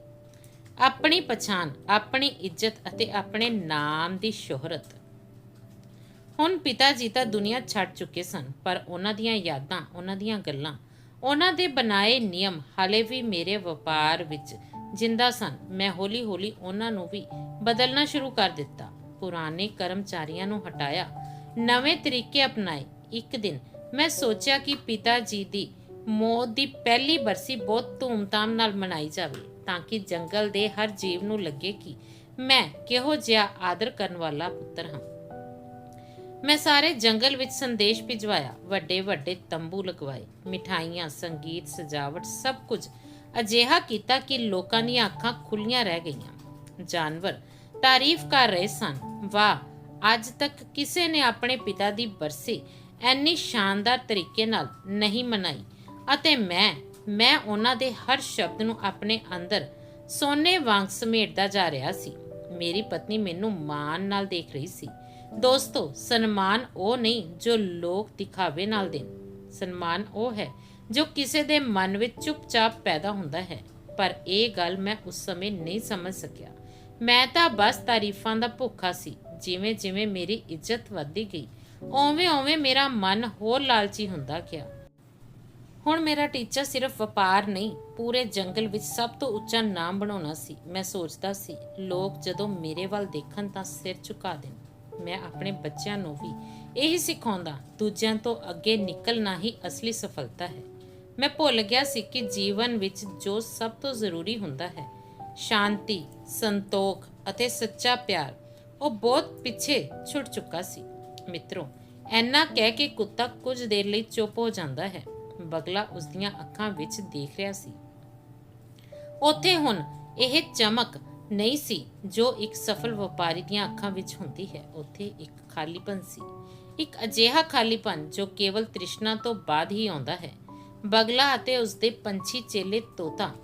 ਆਪਣੀ ਪਛਾਣ, ਆਪਣੀ ਇੱਜ਼ਤ ਅਤੇ ਆਪਣੇ ਨਾਮ ਦੀ ਸ਼ੋਹਰਤ। ਹੁਣ ਪਿਤਾ ਜੀ ਤਾਂ ਦੁਨੀਆ ਛੱਡ ਚੁੱਕੇ ਸਨ, ਪਰ ਉਹਨਾਂ ਦੀਆਂ ਯਾਦਾਂ, ਉਹਨਾਂ ਦੀਆਂ ਗੱਲਾਂ, ਉਹਨਾਂ ਦੇ ਬਣਾਏ ਨਿਯਮ ਹਾਲੇ ਵੀ ਮੇਰੇ ਵਪਾਰ ਵਿੱਚ ਜਿੰਦਾ ਸਨ। ਮੈਂ ਹੌਲੀ-ਹੌਲੀ ਉਹਨਾਂ ਨੂੰ ਵੀ ਬਦਲਣਾ ਸ਼ੁਰੂ ਕਰ ਦਿੱਤਾ। ਪੁਰਾਣੇ ਕਰਮਚਾਰੀਆਂ ਨੂੰ ਹਟਾਇਆ, ਨਵੇਂ ਤਰੀਕੇ ਅਪਣਾਏ। ਇੱਕ ਦਿਨ ਮੈਂ ਸੋਚਿਆ ਕਿ ਪਿਤਾ ਜੀ ਦੀ ਮੌਤ ਦੀ ਪਹਿਲੀ ਬਰਸੀ ਬਹੁਤ ਧੂਮਧਾਮ ਨਾਲ ਮਨਾਈ ਜਾਵੇ, ਤਾਂ ਕਿ ਜੰਗਲ ਦੇ ਹਰ ਜੀਵ ਨੂੰ ਲੱਗੇ ਕਿ ਮੈਂ ਕਿਹੋ ਜਿਹਾ ਆਦਰ ਕਰਨ ਵਾਲਾ ਪੁੱਤਰ ਹਾਂ। ਮੈਂ ਸਾਰੇ ਜੰਗਲ ਵਿੱਚ ਸੰਦੇਸ਼ ਭਿਜਵਾਇਆ। ਵੱਡੇ ਵੱਡੇ ਤੰਬੂ ਲਗਵਾਏ, ਮਿਠਾਈਆਂ, ਸੰਗੀਤ, ਸਜਾਵਟ, ਸਭ ਕੁਝ। ਅਜਿਹਾ ਕੀਤਾ ਕਿ ਲੋਕਾਂ ਦੀਆਂ ਅੱਖਾਂ ਖੁੱਲੀਆਂ ਰਹਿ ਗਈਆਂ। ਜਾਨਵਰ ਤਾਰੀਫ ਕਰ ਰਹੇ ਸਨ, ਵਾਹ, ਅੱਜ ਤੱਕ ਕਿਸੇ ਨੇ ਆਪਣੇ ਪਿਤਾ ਦੀ ਬਰਸੀ ਐਨੀ ਸ਼ਾਨਦਾਰ ਤਰੀਕੇ ਨਾਲ ਨਹੀਂ ਮਨਾਈ ਅਤੇ ਮੈਂ ਮੈਂ ਉਹਨਾਂ ਦੇ ਹਰ ਸ਼ਬਦ ਨੂੰ ਆਪਣੇ ਅੰਦਰ ਸੋਨੇ ਵਾਂਗ ਸਮੇਟਦਾ ਜਾ ਰਿਹਾ ਸੀ। ਮੇਰੀ ਪਤਨੀ ਮੈਨੂੰ ਮਾਣ ਨਾਲ ਦੇਖ ਰਹੀ ਸੀ। ਦੋਸਤੋ, ਸਨਮਾਨ ਉਹ ਨਹੀਂ ਜੋ ਲੋਕ ਦਿਖਾਵੇ ਨਾਲ ਦੇਣ। ਸਨਮਾਨ ਉਹ ਹੈ ਜੋ ਕਿਸੇ ਦੇ ਮਨ ਵਿੱਚ ਚੁੱਪਚਾਪ ਪੈਦਾ ਹੁੰਦਾ ਹੈ। ਪਰ ਇਹ ਗੱਲ ਮੈਂ ਉਸ ਸਮੇਂ ਨਹੀਂ ਸਮਝ ਸਕਿਆ। ਮੈਂ ਤਾਂ ਬਸ ਤਾਰੀਫਾਂ ਦਾ ਭੁੱਖਾ ਸੀ, ਜਿਵੇਂ ਜਿਵੇਂ ਮੇਰੀ ਇੱਜ਼ਤ ਵੱਧਦੀ ਗਈ ਓਵੇਂ ਓਵੇਂ ਮੇਰਾ ਮਨ ਹੋਰ ਲਾਲਚੀ ਹੁੰਦਾ ਗਿਆ। ਹੁਣ ਮੇਰਾ ਟੀਚਾ ਸਿਰਫ ਵਪਾਰ ਨਹੀਂ, ਪੂਰੇ ਜੰਗਲ ਵਿੱਚ ਸਭ ਤੋਂ ਉੱਚਾ ਨਾਮ ਬਣਾਉਣਾ ਸੀ। ਮੈਂ ਸੋਚਦਾ ਸੀ, ਲੋਕ ਜਦੋਂ ਮੇਰੇ ਵੱਲ ਦੇਖਣ ਤਾਂ ਸਿਰ ਝੁਕਾ ਦੇਣ। ਮੈਂ ਆਪਣੇ ਬੱਚਿਆਂ ਨੂੰ ਵੀ ਇਹ ਸਿਖਾਉਂਦਾ, ਦੂਜਿਆਂ ਤੋਂ ਅੱਗੇ ਨਿਕਲਣਾ ਹੀ ਅਸਲੀ ਸਫਲਤਾ ਹੈ। ਮੈਂ ਭੁੱਲ ਗਿਆ ਸੀ ਕਿ ਜੀਵਨ ਵਿੱਚ ਜੋ ਸਭ ਤੋਂ ਜ਼ਰੂਰੀ ਹੁੰਦਾ ਹੈ, ਸ਼ਾਂਤੀ, ਸੰਤੋਖ ਅਤੇ ਸੱਚਾ ਪਿਆਰ, ਉਹ ਬਹੁਤ ਪਿੱਛੇ ਛੁੱਟ ਚੁੱਕਾ ਸੀ। ਮਿੱਤਰੋ ਐਨਾ ਕਹਿ ਕੇ ਕੁੱਤਾ ਕੁਝ ਦੇਰ ਲਈ ਚੁੱਪ ਹੋ ਜਾਂਦਾ ਹੈ। ਬਗਲਾ ਉਸ ਦੀਆਂ ਅੱਖਾਂ ਵਿੱਚ ਦੇਖ ਰਿਹਾ ਸੀ। ਉੱਥੇ ਹੁਣ ਇਹ ਚਮਕ ਨਹੀਂ ਸੀ, ਜੋ ਇੱਕ ਸਫਲ ਵਪਾਰੀ ਦੀਆਂ ਅੱਖਾਂ ਵਿੱਚ ਹੁੰਦੀ ਹੈ, ਉੱਥੇ ਇੱਕ ਖਾਲੀਪਨ ਸੀ। ਇੱਕ ਅਜਿਹਾ ਖਾਲੀਪਨ ਜੋ ਕੇਵਲ ਤ੍ਰਿਸ਼ਨਾ ਤੋਂ ਬਾਅਦ ਹੀ ਆਉਂਦਾ ਹੈ। ਬਗਲਾ ਅਤੇ ਉਸਦੇ ਪੰਛੀ ਚੇਲੇ ਤੋਤਾ,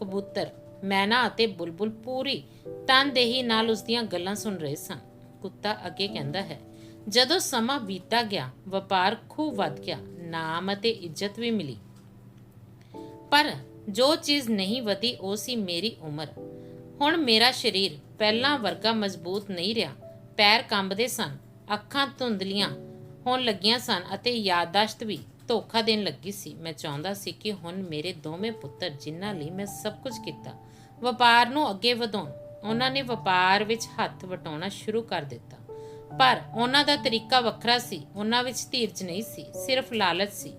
ਕਬੂਤਰ, ਮੈਨਾ ਅਤੇ ਬੁਲਬੁਲ ਪੂਰੀ ਤਨਦੇਹੀ ਨਾਲ ਉਸਦੀਆਂ ਗੱਲਾਂ ਸੁਣ ਰਹੇ ਸਨ। ਕੁੱਤਾ ਅੱਗੇ ਕਹਿੰਦਾ ਹੈ, ਜਦੋਂ ਸਮਾਂ ਬੀਤਦਾ ਗਿਆ, ਵਪਾਰ ਖੂਬ ਵੱਧ ਗਿਆ, ਨਾਮ ਅਤੇ ਇੱਜ਼ਤ ਵੀ ਮਿਲੀ। ਪਰ ਜੋ ਚੀਜ਼ ਨਹੀਂ ਵਧੀ, ਉਹ ਸੀ ਮੇਰੀ ਉਮਰ। ਹੁਣ ਮੇਰਾ ਸਰੀਰ ਪਹਿਲਾਂ ਵਰਗਾ ਮਜ਼ਬੂਤ ਨਹੀਂ ਰਿਹਾ। ਪੈਰ ਕੰਬਦੇ ਸਨ, ਅੱਖਾਂ ਧੁੰਦਲੀਆਂ ਹੋਣ ਲੱਗੀਆਂ ਸਨ ਅਤੇ ਯਾਦਾਸ਼ਤ ਵੀ ਧੋਖਾ ਦੇਣ ਲੱਗੀ ਸੀ। ਮੈਂ ਚਾਹੁੰਦਾ ਸੀ ਕਿ ਹੁਣ ਮੇਰੇ ਦੋਵੇਂ ਪੁੱਤਰ, ਜਿਨ੍ਹਾਂ ਲਈ ਮੈਂ ਸਭ ਕੁਝ ਕੀਤਾ, ਵਪਾਰ ਨੂੰ ਅੱਗੇ ਵਧਾਉਣ। ਉਹਨਾਂ ਨੇ ਵਪਾਰ ਵਿੱਚ ਹੱਥ ਵਟਾਉਣਾ ਸ਼ੁਰੂ ਕਰ ਦਿੱਤਾ। ਪਰ ਉਹਨਾਂ ਦਾ ਤਰੀਕਾ ਵੱਖਰਾ ਸੀ, ਉਹਨਾਂ ਵਿੱਚ ਧੀਰਜ ਨਹੀਂ ਸੀ, ਸਿਰਫ ਲਾਲਚ ਸੀ।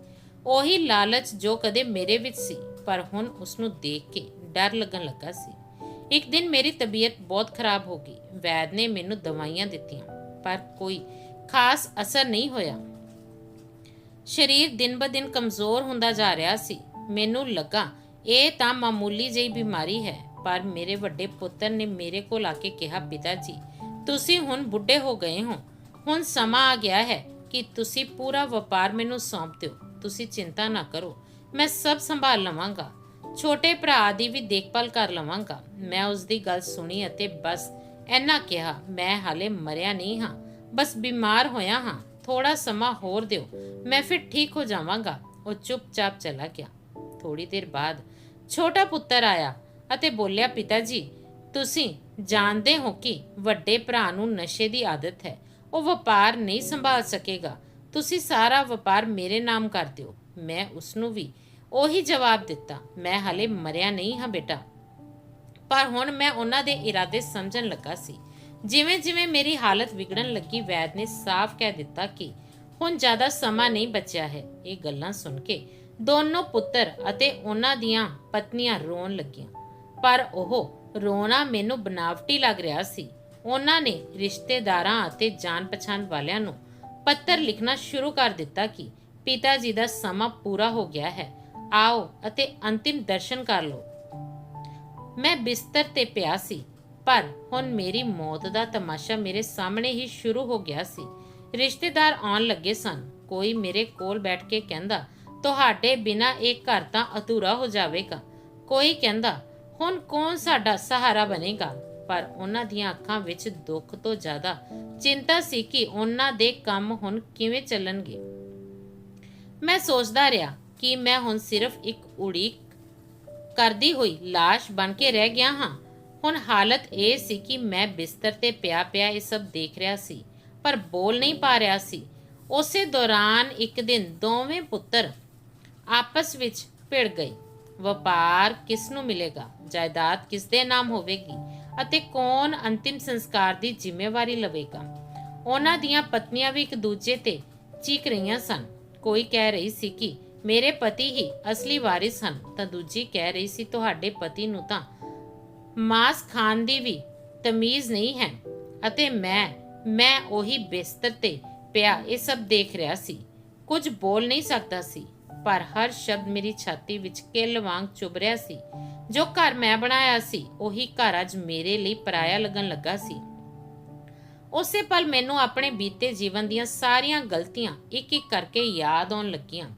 ਉਹੀ ਲਾਲਚ ਜੋ ਕਦੇ ਮੇਰੇ ਵਿੱਚ ਸੀ, ਪਰ ਹੁਣ ਉਸ ਨੂੰ ਦੇਖ ਕੇ ਡਰ ਲੱਗਣ ਲੱਗਾ ਸੀ। ਇੱਕ ਦਿਨ ਮੇਰੀ ਤਬੀਅਤ ਬਹੁਤ ਖਰਾਬ ਹੋ ਗਈ। ਵੈਦ ਨੇ ਮੈਨੂੰ ਦਵਾਈਆਂ ਦਿੱਤੀਆਂ, ਪਰ ਕੋਈ ਖਾਸ ਅਸਰ ਨਹੀਂ ਹੋਇਆ। ਸਰੀਰ ਦਿਨ-ਬ-ਦਿਨ ਕਮਜ਼ੋਰ ਹੁੰਦਾ ਜਾ ਰਿਹਾ ਸੀ। ਮੈਨੂੰ ਲੱਗਾ, ਇਹ ਤਾਂ ਮਾਮੂਲੀ ਜਿਹੀ ਬਿਮਾਰੀ ਹੈ, ਪਰ ਮੇਰੇ ਵੱਡੇ ਪੁੱਤਰ ਨੇ ਮੇਰੇ ਕੋਲ ਆ ਕੇ ਕਿਹਾ, ਪਿਤਾ ਜੀ, ਤੁਸੀਂ ਹੁਣ ਬੁੱਢੇ ਹੋ ਗਏ ਹੋ। ਹੁਣ ਸਮਾਂ ਆ ਗਿਆ ਹੈ ਕਿ ਤੁਸੀਂ ਪੂਰਾ ਵਪਾਰ ਮੈਨੂੰ ਸੌਂਪ ਦਿਓ। ਤੁਸੀਂ ਚਿੰਤਾ ਨਾ ਕਰੋ, ਮੈਂ ਸਭ ਸੰਭਾਲ ਲਵਾਂਗਾ। ਛੋਟੇ ਭਰਾ ਦੀ ਵੀ ਦੇਖਭਾਲ ਕਰ ਲਵਾਂਗਾ। ਮੈਂ ਉਸ ਦੀ ਗੱਲ ਸੁਣੀ ਅਤੇ ਬਸ ਐਨਾ ਕਿਹਾ, ਮੈਂ ਹਾਲੇ ਮਰਿਆ ਨਹੀਂ ਹਾਂ, ਬਸ ਬਿਮਾਰ ਹੋਇਆ ਹਾਂ ਥੋੜਾ ਸਮਾਂ ਹੋਰ ਦਿਓ, ਮੈਂ ਫਿਰ ਠੀਕ ਹੋ ਜਾਵਾਂਗਾ। ਉਹ ਚੁੱਪਚਾਪ ਚਲਾ ਗਿਆ। ਥੋੜੀ ਦੇਰ ਬਾਅਦ ਛੋਟਾ ਪੁੱਤਰ ਆਇਆ ਅਤੇ ਬੋਲਿਆ, ਪਿਤਾ ਜੀ, ਤੁਸੀਂ ਜਾਣਦੇ ਹੋ ਕਿ ਵੱਡੇ ਭਰਾ ਨੂੰ ਨਸ਼ੇ ਦੀ ਆਦਤ ਹੈ। ਉਹ ਵਪਾਰ ਨਹੀਂ ਸੰਭਾਲ ਸਕੇਗਾ। ਤੁਸੀਂ ਸਾਰਾ ਵਪਾਰ ਮੇਰੇ ਨਾਮ ਕਰ ਦਿਓ। ਮੈਂ ਉਸ ਨੂੰ ਵੀ ਉਹੀ ਜਵਾਬ ਦਿੱਤਾ, ਮੈਂ ਹਲੇ ਮਰਿਆ ਨਹੀਂ ਹਾਂ ਬੇਟਾ। ਪਰ ਹੁਣ ਮੈਂ ਉਹਨਾਂ ਦੇ ਇਰਾਦੇ ਸਮਝਣ ਲੱਗਾ ਸੀ। ਜਿਵੇਂ ਜਿਵੇਂ ਮੇਰੀ ਹਾਲਤ ਵਿਗੜਨ ਲੱਗੀ, ਵੈਦ ਨੇ ਸਾਫ਼ ਕਹਿ ਦਿੱਤਾ ਕਿ ਹੁਣ ਜ਼ਿਆਦਾ ਸਮਾਂ ਨਹੀਂ ਬਚਿਆ ਹੈ। ਇਹ ਗੱਲਾਂ ਸੁਣ ਕੇ ਦੋਨੋਂ ਪੁੱਤਰ ਅਤੇ ਉਹਨਾਂ ਦੀਆਂ ਪਤਨੀਆਂ ਰੋਣ ਲੱਗੀਆਂ। ਪਰ ਉਹ ਰੋਣਾ ਮੈਨੂੰ ਬਨਾਵਟੀ ਲੱਗ ਰਿਹਾ ਸੀ। ਉਹਨਾਂ ਨੇ ਰਿਸ਼ਤੇਦਾਰਾਂ ਅਤੇ ਜਾਣ ਪਛਾਣ ਵਾਲਿਆਂ ਨੂੰ ਪੱਤਰ ਲਿਖਣਾ ਸ਼ੁਰੂ ਕਰ ਦਿੱਤਾ ਕਿ ਪਿਤਾ ਜੀ ਦਾ ਸਮਾਂ ਪੂਰਾ ਹੋ ਗਿਆ ਹੈ। ਆਓ ਅਤੇ ਅੰਤਿਮ ਦਰਸ਼ਨ ਕਰ ਲਓ। ਮੈਂ ਬਿਸਤਰ ਤੇ ਪਿਆ ਸੀ, ਪਰ ਹੁਣ ਮੇਰੀ ਮੌਤ ਦਾ ਤਮਾਸ਼ਾ ਮੇਰੇ ਸਾਹਮਣੇ ਹੀ ਸ਼ੁਰੂ ਹੋ ਗਿਆ ਸੀ। ਰਿਸ਼ਤੇਦਾਰ ਆਉਣ ਲੱਗੇ ਸਨ। ਕੋਈ ਮੇਰੇ ਕੋਲ ਬੈਠ ਕੇ ਕਹਿੰਦਾ, ਤੁਹਾਡੇ ਬਿਨਾ ਇਹ ਘਰ ਤਾਂ ਅਧੂਰਾ ਹੋ ਜਾਵੇਗਾ। ਕੋਈ ਕਹਿੰਦਾ, ਹੁਣ ਕੌਣ ਸਾਡਾ ਸਹਾਰਾ ਬਣੇਗਾ? ਪਰ ਉਹਨਾਂ ਦੀਆਂ ਅੱਖਾਂ ਵਿੱਚ ਦੁੱਖ ਤੋਂ ਜ਼ਿਆਦਾ ਚਿੰਤਾ ਸੀ ਕਿ ਉਹਨਾਂ ਦੇ ਕੰਮ ਹੁਣ ਕਿਵੇਂ ਚੱਲਣਗੇ। ਮੈਂ ਸੋਚਦਾ ਰਿਹਾ ਕਿ ਮੈਂ ਹੁਣ ਸਿਰਫ ਇੱਕ ਉਡੀਕ ਕਰਦੀ ਹੋਈ লাশ ਬਣ ਕੇ ਰਹਿ ਗਿਆ ਹਾਂ। ਹੁਣ ਹਾਲਤ ਇਹ ਸੀ ਕਿ ਮੈਂ ਬਿਸਤਰ ਤੇ ਪਿਆ ਪਿਆ ਇਹ ਸਭ ਦੇਖ ਰਿਹਾ ਸੀ, ਪਰ ਬੋਲ ਨਹੀਂ ਪਾ ਰਿਹਾ ਸੀ। ਉਸੇ ਦੌਰਾਨ ਇੱਕ ਦਿਨ ਦੋਵੇਂ ਪੁੱਤਰ ਆਪਸ ਵਿੱਚ ਭਿੜ ਗਏ। ਵਪਾਰ ਕਿਸ ਨੂੰ ਮਿਲੇਗਾ? ਜਾਇਦਾਦ ਕਿਸ ਦੇ ਨਾਮ ਹੋਵੇਗੀ? ਅਤੇ ਕੌਣ ਅੰਤਿਮ ਸੰਸਕਾਰ ਦੀ ਜ਼ਿੰਮੇਵਾਰੀ ਲਵੇਗਾ? ਉਹਨਾਂ ਦੀਆਂ ਪਤਨੀਆਂ ਵੀ ਇੱਕ ਦੂਜੇ ਤੇ ਚੀਕ ਰਹੀਆਂ ਸਨ। ਕੋਈ ਕਹਿ ਰਹੀ ਸੀ ਕਿ ਮੇਰੇ ਪਤੀ ਹੀ ਅਸਲੀ ਵਾਰਿਸ ਹਨ। ਤਾਂ ਦੂਜੀ ਕਹਿ ਰਹੀ ਸੀ, ਤੁਹਾਡੇ ਪਤੀ ਨੂੰ ਤਾਂ ਮਾਸ ਖਾਣ ਦੀ ਵੀ ਤਮੀਜ਼ ਨਹੀਂ ਹੈ। ਅਤੇ ਮੈਂ ਮੈਂ ਉਹੀ ਬਿਸਤਰ ਤੇ ਪਿਆ, ਇਹ ਸਭ ਦੇਖ ਰਿਹਾ ਸੀ। ਕੁਝ ਬੋਲ ਨਹੀਂ ਸਕਦਾ ਸੀ, ਪਰ ਹਰ ਸ਼ਬਦ ਮੇਰੀ ਛਾਤੀ ਵਿੱਚ ਕਿੱਲ ਵਾਂਗ ਚੁਭ ਰਿਹਾ ਸੀ। ਜੋ ਘਰ ਮੈਂ ਬਣਾਇਆ ਸੀ, ਉਹੀ ਘਰ ਅੱਜ ਮੇਰੇ ਲਈ ਪਰਾਇਆ ਲੱਗਣ ਲੱਗਾ ਸੀ। ਉਸੇ ਪਲ ਮੈਨੂੰ ਆਪਣੇ ਬੀਤੇ ਜੀਵਨ ਦੀਆਂ ਸਾਰੀਆਂ ਗਲਤੀਆਂ ਇੱਕ ਇੱਕ ਕਰਕੇ ਯਾਦ ਆਉਣ ਲੱਗੀਆਂ।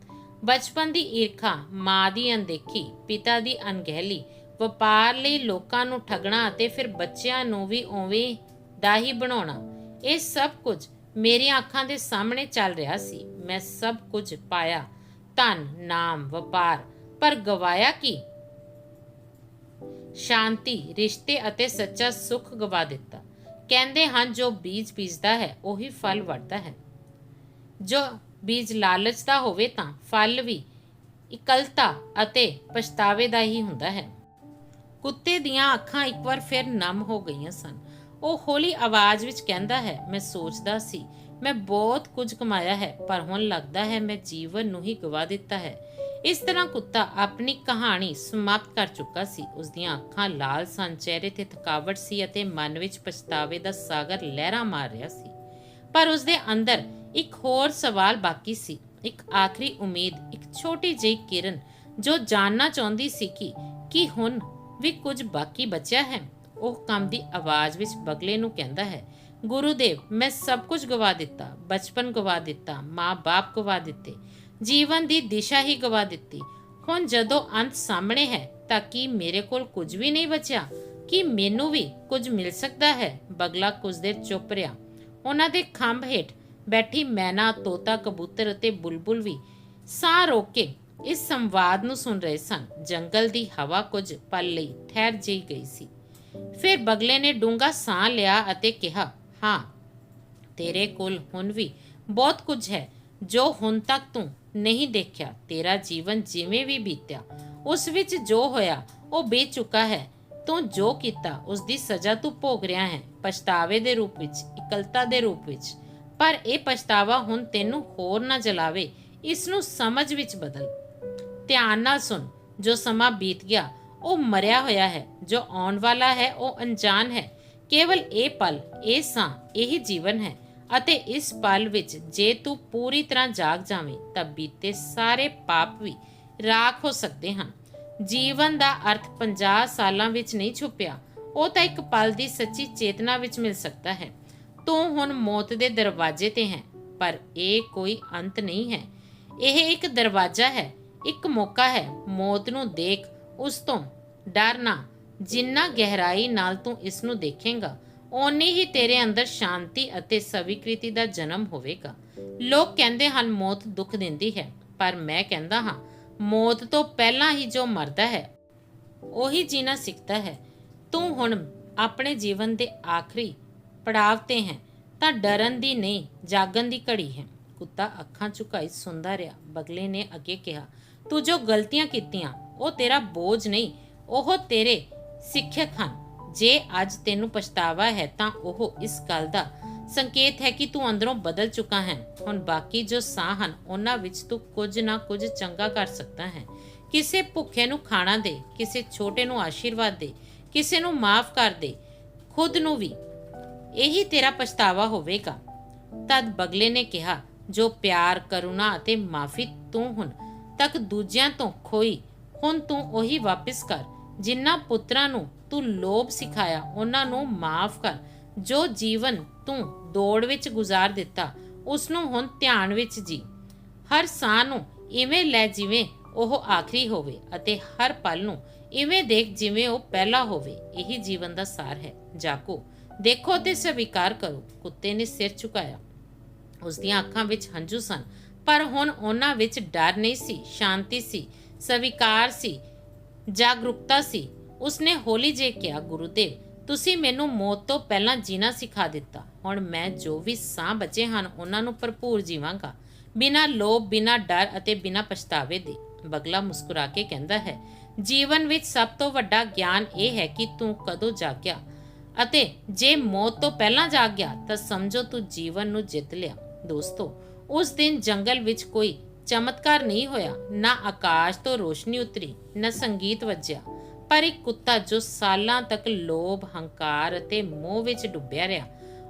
ਬਚਪਨ ਦੀ ਈਰਖਾ ਮਾਂ ਦੀ ਅਣਦੇਖੀ, ਪਿਤਾ ਦੀ ਅਣਗਹਿਲੀ, ਵਪਾਰ ਲਈ ਲੋਕਾਂ ਨੂੰ ਠੱਗਣਾ ਅਤੇ ਫਿਰ ਬੱਚਿਆਂ ਨੂੰ ਵੀ ਉਵੇਂ ਦਾ ਹੀ ਬਣਾਉਣਾ, ਇਹ ਸਭ ਕੁਝ ਮੇਰੀਆਂ ਅੱਖਾਂ ਦੇ ਸਾਹਮਣੇ ਚੱਲ ਰਿਹਾ ਸੀ। ਮੈਂ ਸਭ ਕੁਝ ਪਾਇਆ, ਧਨ, ਨਾਮ, ਵਪਾਰ, ਪਰ ਗਵਾਇਆ ਕੀ? ਸ਼ਾਂਤੀ, ਰਿਸ਼ਤੇ ਅਤੇ ਸੱਚਾ ਸੁੱਖ ਗਵਾ ਦਿੱਤਾ। ਕਹਿੰਦੇ ਹਨ, ਜੋ ਬੀਜ ਬੀਜਦਾ ਹੈ, ਉਹੀ ਫਲ ਵੱਢਦਾ ਹੈ। ਜੋ ਬੀਜ ਲਾਲਚ ਦਾ ਹੋਵੇ ਤਾਂ ਫਲ ਵੀ ਇਕਲਤਾ ਅਤੇ ਪਛਤਾਵੇ ਦਾ ਹੀ ਹੁੰਦਾ ਹੈ। ਕੁੱਤੇ ਦੀਆਂ ਅੱਖਾਂ ਇੱਕ ਵਾਰ ਫਿਰ ਨਮ ਹੋ ਗਈਆਂ ਸਨ। ਉਹ ਹੌਲੀ ਆਵਾਜ਼ ਵਿੱਚ ਕਹਿੰਦਾ ਹੈ, ਮੈਂ ਸੋਚਦਾ ਸੀ, ਮੈਂ ਬਹੁਤ ਕੁਝ ਕਮਾਇਆ ਹੈ, ਪਰ ਹੁਣ ਲੱਗਦਾ ਹੈ ਮੈਂ ਜੀਵਨ ਨੂੰ ਹੀ ਗਵਾ ਦਿੱਤਾ ਹੈ। ਇਸ ਤਰ੍ਹਾਂ ਕੁੱਤਾ ਆਪਣੀ ਕਹਾਣੀ ਸਮਾਪਤ ਕਰ ਚੁੱਕਾ ਸੀ। ਉਸ ਦੀਆਂ ਅੱਖਾਂ ਲਾਲ ਸਨ, ਚਿਹਰੇ ਤੇ ਥਕਾਵਟ ਸੀ ਅਤੇ ਮਨ ਵਿੱਚ ਪਛਤਾਵੇ ਦਾ ਸਾਗਰ ਲਹਿਰਾਂ ਮਾਰ ਰਿਹਾ ਸੀ। ਪਰ ਉਸ ਦੇ ਅੰਦਰ ਇੱਕ ਹੋਰ ਸਵਾਲ ਬਾਕੀ ਸੀ। ਇੱਕ ਆਖਰੀ ਉਮੀਦ, ਇੱਕ ਛੋਟੀ ਜਿਹੀ ਕਿਰਨ ਜੋ ਜਾਣਨਾ ਚਾਹੁੰਦੀ ਸੀ ਕਿ, ਕੀ ਹੁਣ ਵੀ ਕੁਝ ਬਾਕੀ ਬਚਿਆ ਹੈ? ਉਹ ਕੰਮ ਦੀ ਆਵਾਜ਼ ਵਿੱਚ ਬਗਲੇ ਨੂੰ ਕਹਿੰਦਾ ਹੈ, ਗੁਰੂਦੇਵ, ਮੈਂ ਸਭ ਕੁਝ ਗਵਾ ਦਿੱਤਾ। ਬਚਪਨ ਗਵਾ ਦਿੱਤਾ, ਮਾਂ-ਬਾਪ ਗਵਾ ਦਿੱਤੇ, ਜੀਵਨ ਦੀ ਦਿਸ਼ਾ ਹੀ ਗਵਾ ਦਿੱਤੀ। ਹੁਣ ਜਦੋਂ ਅੰਤ ਸਾਹਮਣੇ ਹੈ, ਤਾਂ ਕੀ ਮੇਰੇ ਕੋਲ ਕੁਝ ਵੀ ਨਹੀਂ ਬਚਿਆ? ਕਿ ਮੈਨੂੰ ਵੀ ਕੁਝ ਮਿਲ ਸਕਦਾ ਹੈ? ਬਗਲਾ ਕੁਝ ਦੇਰ ਚੁੱਪ ਰਿਹਾ। ਉਹਨਾਂ ਦੇ ਖੰਭ ਹੇਠ ਬੈਠੀ ਮੈਨਾ, ਤੋਤਾ, ਕਬੂਤਰ ਅਤੇ ਬੁਲਬੁਲ ਵੀ ਸਾਹ ਰੋਕ ਕੇ ਇਸ ਸੰਵਾਦ ਨੂੰ ਸੁਣ ਰਹੇ ਸਨ। ਜੰਗਲ ਦੀ ਹਵਾ ਕੁਝ ਪਲ ਲਈ ਠਹਿਰ ਜਿਹੀ ਗਈ ਸੀ। ਫਿਰ ਬਗਲੇ ਨੇ ਡੂੰਗਾ ਸਾਹ ਲਿਆ ਅਤੇ ਕਿਹਾ, ਹਾਂ, ਤੇਰੇ ਕੋਲ ਹੁਣ ਵੀ ਬਹੁਤ ਕੁਝ ਹੈ, ਜੋ ਹੁਣ ਤੱਕ ਤੂੰ ਨਹੀਂ ਦੇਖਿਆ। ਤੇਰਾ ਜੀਵਨ ਜਿਵੇਂ ਵੀ ਬੀਤਿਆ, ਉਸ ਵਿੱਚ ਜੋ ਹੋਇਆ, ਉਹ ਬੀਤ ਚੁੱਕਾ ਹੈ। ਤੂੰ ਜੋ ਕੀਤਾ ਉਸ ਦੀ ਸਜ਼ਾ ਤੂੰ ਭੋਗ ਰਿਹਾ ਹੈ। ਪਛਤਾਵੇ ਦੇ ਰੂਪ ਵਿੱਚ, ਇਕਲਤਾ ਦੇ ਰੂਪ ਵਿੱਚ। ਪਰ ਇਹ ਪਛਤਾਵਾ ਹੁਣ ਤੈਨੂੰ ਹੋਰ ਨਾ ਜਲਾਵੇ। ਇਸ ਨੂੰ ਸਮਝ ਵਿੱਚ ਬਦਲ। ਧਿਆਨ ਨਾਲ ਸੁਣ, ਜੋ ਸਮਾਂ ਬੀਤ ਗਿਆ, ਉਹ ਮਰਿਆ ਹੋਇਆ ਹੈ। ਜੋ ਆਉਣ ਵਾਲਾ ਹੈ, ਉਹ ਅਣਜਾਣ ਹੈ। ਕੇਵਲ ਇਹ ਪਲ, ਇਹ ਸਾਂ, ਇਹ ਜੀਵਨ ਹੈ। ਅਤੇ ਇਸ ਪਲ ਵਿੱਚ ਜੇ ਤੂੰ ਪੂਰੀ ਤਰ੍ਹਾਂ ਜਾਗ ਜਾਵੇਂ, ਤਾਂ ਬੀਤੇ ਸਾਰੇ ਪਾਪ ਵੀ ਰਾਖ ਹੋ ਸਕਦੇ ਹਨ। ਜੀਵਨ ਦਾ ਅਰਥ 50 ਸਾਲਾਂ ਵਿੱਚ ਨਹੀਂ ਛੁਪਿਆ। ਉਹ ਤਾਂ ਇੱਕ ਪਲ ਦੀ ਸੱਚੀ ਚੇਤਨਾ ਵਿੱਚ ਮਿਲ ਸਕਦਾ ਹੈ। ਤੂੰ ਹੁਣ ਮੌਤ ਦੇ ਦਰਵਾਜ਼ੇ ਤੇ ਹੈ, ਪਰ ਇਹ ਕੋਈ ਅੰਤ ਨਹੀਂ ਹੈ। ਇਹ ਇੱਕ ਦਰਵਾਜ਼ਾ ਹੈ, ਇੱਕ ਮੌਕਾ ਹੈ। ਮੌਤ ਨੂੰ ਦੇਖ, ਉਸ ਤੋਂ ਡਰਨਾ ਜਿੰਨਾ ਗਹਿਰਾਈ ਨਾਲ ਤੂੰ ਇਸ ਨੂੰ ਦੇਖੇਂਗਾ, ਓਨੀ ਹੀ ਤੇਰੇ ਅੰਦਰ ਸ਼ਾਂਤੀ ਅਤੇ ਸਵੀਕ੍ਰਿਤੀ ਦਾ ਜਨਮ ਹੋਵੇਗਾ। ਲੋਕ ਕਹਿੰਦੇ ਹਨ, ਮੌਤ ਦੁੱਖ ਦਿੰਦੀ ਹੈ, ਪਰ ਮੈਂ ਕਹਿੰਦਾ ਹਾਂ, ਮੌਤ ਤੋਂ ਪਹਿਲਾਂ ਹੀ ਜੋ ਮਰਦਾ ਹੈ, ਉਹੀ ਜੀਣਾ ਸਿੱਖਦਾ ਹੈ। ਤੂੰ ਹੁਣ ਆਪਣੇ ਜੀਵਨ ਦੇ ਆਖਰੀ ਪੜਾਵ ਤੇ ਹੈ, ਤਾਂ ਡਰਨ ਦੀ ਨਹੀਂ, ਜਾਗਣ ਦੀ ਘੜੀ ਹੈ। ਕੁੱਤਾ ਅੱਖਾਂ ਝੁਕਾਈ ਸੁੰਦਾ ਰਿਹਾ। ਬਗਲੇ ਨੇ ਅੱਗੇ ਕਿਹਾ, ਤੂੰ ਜੋ ਗਲਤੀਆਂ ਕੀਤੀਆਂ, ਉਹ ਤੇਰਾ ਬੋਝ ਨਹੀਂ, ਉਹ ਤੇਰੇ ਸਿੱਖਿਅਕ ਹਨ। ਜੇ ਅੱਜ ਤੈਨੂੰ ਪਛਤਾਵਾ ਹੈ, ਤਾਂ ਉਹ ਇਸ ਗੱਲ ਦਾ ਸੰਕੇਤ ਹੈ ਕਿ ਤੂੰ ਅੰਦਰੋਂ ਬਦਲ ਚੁੱਕਾ ਹੈ। ਹੁਣ ਬਾਕੀ ਜੋ ਸਾਹ ਹਨ, ਉਹਨਾਂ ਵਿੱਚ ਤੂੰ ਕੁਝ ਨਾ ਕੁਝ ਚੰਗਾ ਕਰ ਸਕਦਾ ਹੈ। ਕਿਸੇ ਭੁੱਖੇ ਨੂੰ ਖਾਣਾ ਦੇ, ਕਿਸੇ ਛੋਟੇ ਨੂੰ ਆਸ਼ੀਰਵਾਦ ਦੇ, ਕਿਸੇ ਨੂੰ ਮਾਫ ਕਰ ਦੇ, ਖੁਦ ਨੂੰ ਵੀ ਇਹੀ ਤੇਰਾ ਪਛਤਾਵਾ ਹੋਵੇਗਾ। ਤਦ ਬਗਲੇ ਨੇ ਕਿਹਾ, ਜੋ ਪਿਆਰ, ਕਰੁਣਾ ਅਤੇ ਮਾਫੀ ਤੂੰ ਹੁਣ ਤੱਕ ਦੂਜਿਆਂ ਤੋਂ ਖੋਈ, ਹੁਣ ਤੂੰ ਉਹੀ ਵਾਪਿਸ ਕਰ, ਜਿਨ੍ਹਾਂ ਪੁੱਤਰਾਂ ਨੂੰ ਤੂੰ ਲੋਭ ਸਿਖਾਇਆ, ਉਹਨਾਂ ਨੂੰ ਮਾਫ ਕਰ। ਜੋ ਜੀਵਨ ਤੂੰ ਦੌੜ ਵਿੱਚ ਗੁਜ਼ਾਰ ਦਿੱਤਾ, ਉਸ ਨੂੰ ਹੁਣ ਧਿਆਨ ਵਿੱਚ ਜੀ। ਹਰ ਸਾਹ ਨੂੰ ਇਵੇਂ ਲੈ ਜਿਵੇਂ ਉਹ ਆਖਰੀ ਹੋਵੇ ਅਤੇ ਹਰ ਪਲ ਨੂੰ ਇਵੇਂ ਦੇਖ ਜਿਵੇਂ ਉਹ ਪਹਿਲਾ ਹੋਵੇ, ਇਹੀ ਜੀਵਨ ਦਾ ਸਾਰ ਹੈ। ਜਾਕੋ ਦੇਖੋ ਤੇ ਸਵੀਕਾਰ ਕਰੋ। ਕੁੱਤੇ ਨੇ ਸਿਰ ਝੁਕਾਇਆ। ਉਸ ਦੀਆਂ ਅੱਖਾਂ ਵਿੱਚ ਹੰਝੂ ਸਨ, ਪਰ ਹੁਣ ਉਹਨਾਂ ਵਿੱਚ ਡਰ ਨਹੀਂ ਸੀ, ਸ਼ਾਂਤੀ ਸੀ, ਸਵੀਕਾਰ ਸੀ, ਜਾਗਰੂਕਤਾ ਸੀ। ਉਸਨੇ ਹੌਲੀ ਜੇ ਕਿਹਾ, ਗੁਰੂਦੇਵ, ਤੁਸੀਂ ਮੈਨੂੰ ਮੌਤ ਤੋਂ ਪਹਿਲਾਂ ਜੀਣਾ ਸਿਖਾ ਦਿੱਤਾ। ਹੁਣ ਮੈਂ ਜੋ ਵੀ ਸਾਹ ਬਚੇ ਹਨ, ਉਹਨਾਂ ਨੂੰ ਭਰਪੂਰ ਜੀਵਾਂਗਾ। ਬਿਨਾਂ ਲੋਭ, ਬਿਨਾਂ ਡਰ ਅਤੇ ਬਿਨਾਂ ਪਛਤਾਵੇ ਦੇ। ਬਗਲਾ ਮੁਸਕਰਾ ਕੇ ਕਹਿੰਦਾ ਹੈ, ਜੀਵਨ ਵਿੱਚ ਸਭ ਤੋਂ ਵੱਡਾ ਗਿਆਨ ਇਹ ਹੈ ਕਿ ਤੂੰ ਕਦੋਂ ਜਾਗਿਆ ਅਤੇ ਜੇ ਮੌਤ ਤੋਂ ਪਹਿਲਾਂ ਜਾਗ ਗਿਆ ਤਾਂ ਸਮਝੋ ਤੂੰ ਜੀਵਨ ਨੂੰ ਜਿੱਤ ਲਿਆ। ਦੋਸਤੋ, ਉਸ ਦਿਨ ਜੰਗਲ ਵਿੱਚ ਕੋਈ ਚਮਤਕਾਰ ਨਹੀਂ ਹੋਇਆ। ਨਾ ਆਕਾਸ਼ ਤੋਂ ਰੋਸ਼ਨੀ ਉਤਰੀ, ਨਾ ਸੰਗੀਤ ਵੱਜਿਆ। ਪਰ ਇੱਕ ਕੁੱਤਾ ਜੋ ਸਾਲਾਂ ਤੱਕ ਲੋਭ, ਹੰਕਾਰ ਅਤੇ ਮੋਹ ਵਿੱਚ ਡੁੱਬਿਆ ਰਿਹਾ,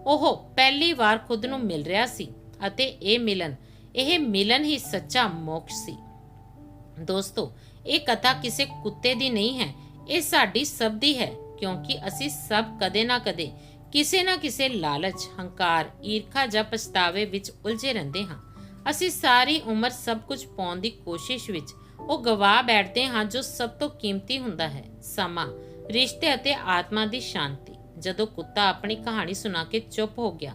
ਉਹ ਪਹਿਲੀ ਵਾਰ ਖੁਦ ਨੂੰ ਮਿਲ ਰਿਹਾ ਸੀ ਅਤੇ ਇਹ ਮਿਲਨ ਇਹ ਮਿਲਨ ਹੀ ਸੱਚਾ ਮੋਕਸ਼ ਸੀ। ਦੋਸਤੋ, ਇਹ ਕਥਾ ਕਿਸੇ ਕੁੱਤੇ ਦੀ ਨਹੀਂ ਹੈ, ਇਹ ਸਾਡੀ ਸਭ ਦੀ ਹੈ। ਕਿਉਂਕਿ ਅਸੀਂ ਸਭ ਕਦੇ ਨਾ ਕਦੇ ਕਿਸੇ ਨਾ ਕਿਸੇ ਲਾਲਚ, ਹੰਕਾਰ, ਈਰਖਾ ਜਾਂ ਪਛਤਾਵੇ ਵਿੱਚ ਉਲਝੇ ਰਹਿੰਦੇ ਹਾਂ। ਅਸੀਂ ਸਾਰੀ ਉਮਰ ਸਭ ਕੁਝ ਪਾਉਣ ਦੀ ਕੋਸ਼ਿਸ਼ ਵਿੱਚ ਉਹ ਗਵਾ ਬੈਠਦੇ ਹਾਂ ਜੋ ਸਭ ਤੋਂ ਕੀਮਤੀ ਹੁੰਦਾ ਹੈ, ਸਮਾਂ, ਰਿਸ਼ਤੇ ਅਤੇ ਆਤਮਾ ਦੀ ਸ਼ਾਂਤੀ। ਜਦੋਂ ਕੁੱਤਾ ਆਪਣੀ ਕਹਾਣੀ ਸੁਣਾ ਕੇ ਚੁੱਪ ਹੋ ਗਿਆ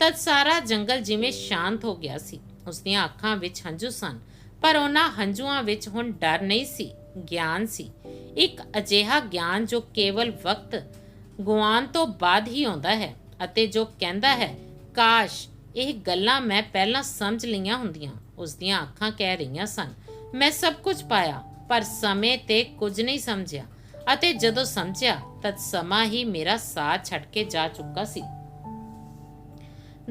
ਤਦ ਸਾਰਾ ਜੰਗਲ ਜਿਵੇਂ ਸ਼ਾਂਤ ਹੋ ਗਿਆ ਸੀ। ਉਸ ਦੀਆਂ ਅੱਖਾਂ ਵਿੱਚ ਹੰਝੂ ਸਨ, ਪਰ ਉਹਨਾਂ ਹੰਝੂਆਂ ਵਿੱਚ ਹੁਣ ਡਰ ਨਹੀਂ ਸੀ। ਗਿਆਨ ਸੀ। ਇੱਕ ਅਜਿਹਾ ਗਿਆਨ ਜੋ ਕੇਵਲ ਵਕਤ ਗੁਆਨ ਤੋਂ ਬਾਅਦ ਹੀ ਆਉਂਦਾ ਹੈ ਅਤੇ ਜੋ ਕਹਿੰਦਾ ਹੈ, ਕਾਸ਼, ਇਹ ਗੱਲਾਂ ਮੈਂ ਪਹਿਲਾਂ ਸਮਝ ਲਈਆਂ ਹੁੰਦੀਆਂ। ਉਸ ਦੀਆਂ ਅੱਖਾਂ ਕਹਿ ਰਹੀਆਂ ਸਨ, ਮੈਂ ਸਭ ਕੁਝ ਪਾਇਆ, ਪਰ ਸਮੇਂ ਤੇ ਕੁਝ ਨਹੀਂ ਸਮਝਿਆ ਅਤੇ ਜਦੋਂ ਸਮਝਿਆ, ਤਦ ਸਮਾਂ ਹੀ ਮੇਰਾ ਸਾਥ ਛੱਡ ਕੇ ਜਾ ਚੁੱਕਾ ਸੀ।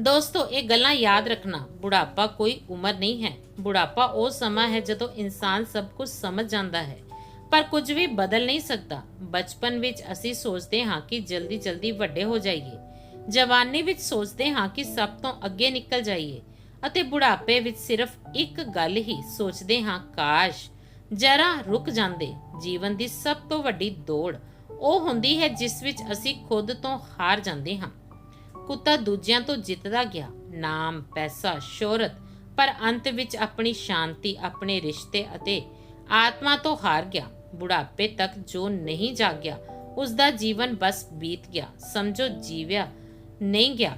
ਦੋਸਤੋ, ਇਹ ਗੱਲਾਂ ਯਾਦ ਰੱਖਣਾ। ਬੁਢਾਪਾ ਕੋਈ ਉਮਰ ਨਹੀਂ ਹੈ। ਬੁਢਾਪਾ ਉਹ ਸਮਾਂ ਹੈ ਜਦੋਂ ਇਨਸਾਨ ਸਭ ਕੁਝ ਸਮਝ ਜਾਂਦਾ ਹੈ। ਪਰ ਕੁਝ ਵੀ ਬਦਲ ਨਹੀਂ ਸਕਦਾ। ਬਚਪਨ ਵਿੱਚ ਅਸੀਂ ਸੋਚਦੇ ਹਾਂ ਕਿ ਜਲਦੀ ਜਲਦੀ ਵੱਡੇ ਹੋ ਜਾਈਏ। ਜਵਾਨੀ ਵਿੱਚ ਸੋਚਦੇ ਹਾਂ ਕਿ ਸਭ ਤੋਂ ਅੱਗੇ ਨਿਕਲ ਜਾਈਏ। ਅਤੇ ਬੁਢਾਪੇ ਵਿੱਚ ਸਿਰਫ ਇੱਕ ਗੱਲ ਹੀ ਸੋਚਦੇ ਹਾਂ, ਕਾਸ਼। ਜਰਾ ਰੁਕ ਜਾਂਦੇ। ਜੀਵਨ ਦੀ ਸਭ ਤੋਂ ਵੱਡੀ ਦੌੜ ਉਹ ਹੁੰਦੀ ਹੈ ਜਿਸ ਵਿੱਚ ਅਸੀਂ ਖੁਦ ਤੋਂ ਹਾਰ ਜਾਂਦੇ ਹਾਂ। ਕੁੱਤਾ ਦੂਜਿਆਂ ਤੋਂ ਜਿੱਤਦਾ ਗਿਆ। ਨਾਮ, ਪੈਸਾ, ਸ਼ੋਹਰਤ, ਪਰ ਅੰਤ ਵਿੱਚ ਆਪਣੀ ਸ਼ਾਂਤੀ, ਆਪਣੇ ਰਿਸ਼ਤੇ ਅਤੇ ਆਤਮਾ ਤੋਂ ਹਾਰ ਗਿਆ। ਬੁਢਾਪੇ ਤੱਕ ਜੋ ਨਹੀਂ ਜਾਗਿਆ ਉਸ ਦਾ ਜੀਵਨ ਬਸ ਬੀਤ ਗਿਆ। ਸਮਝੋ, ਜੀਵਿਆ ਨਹੀਂ ਗਿਆ।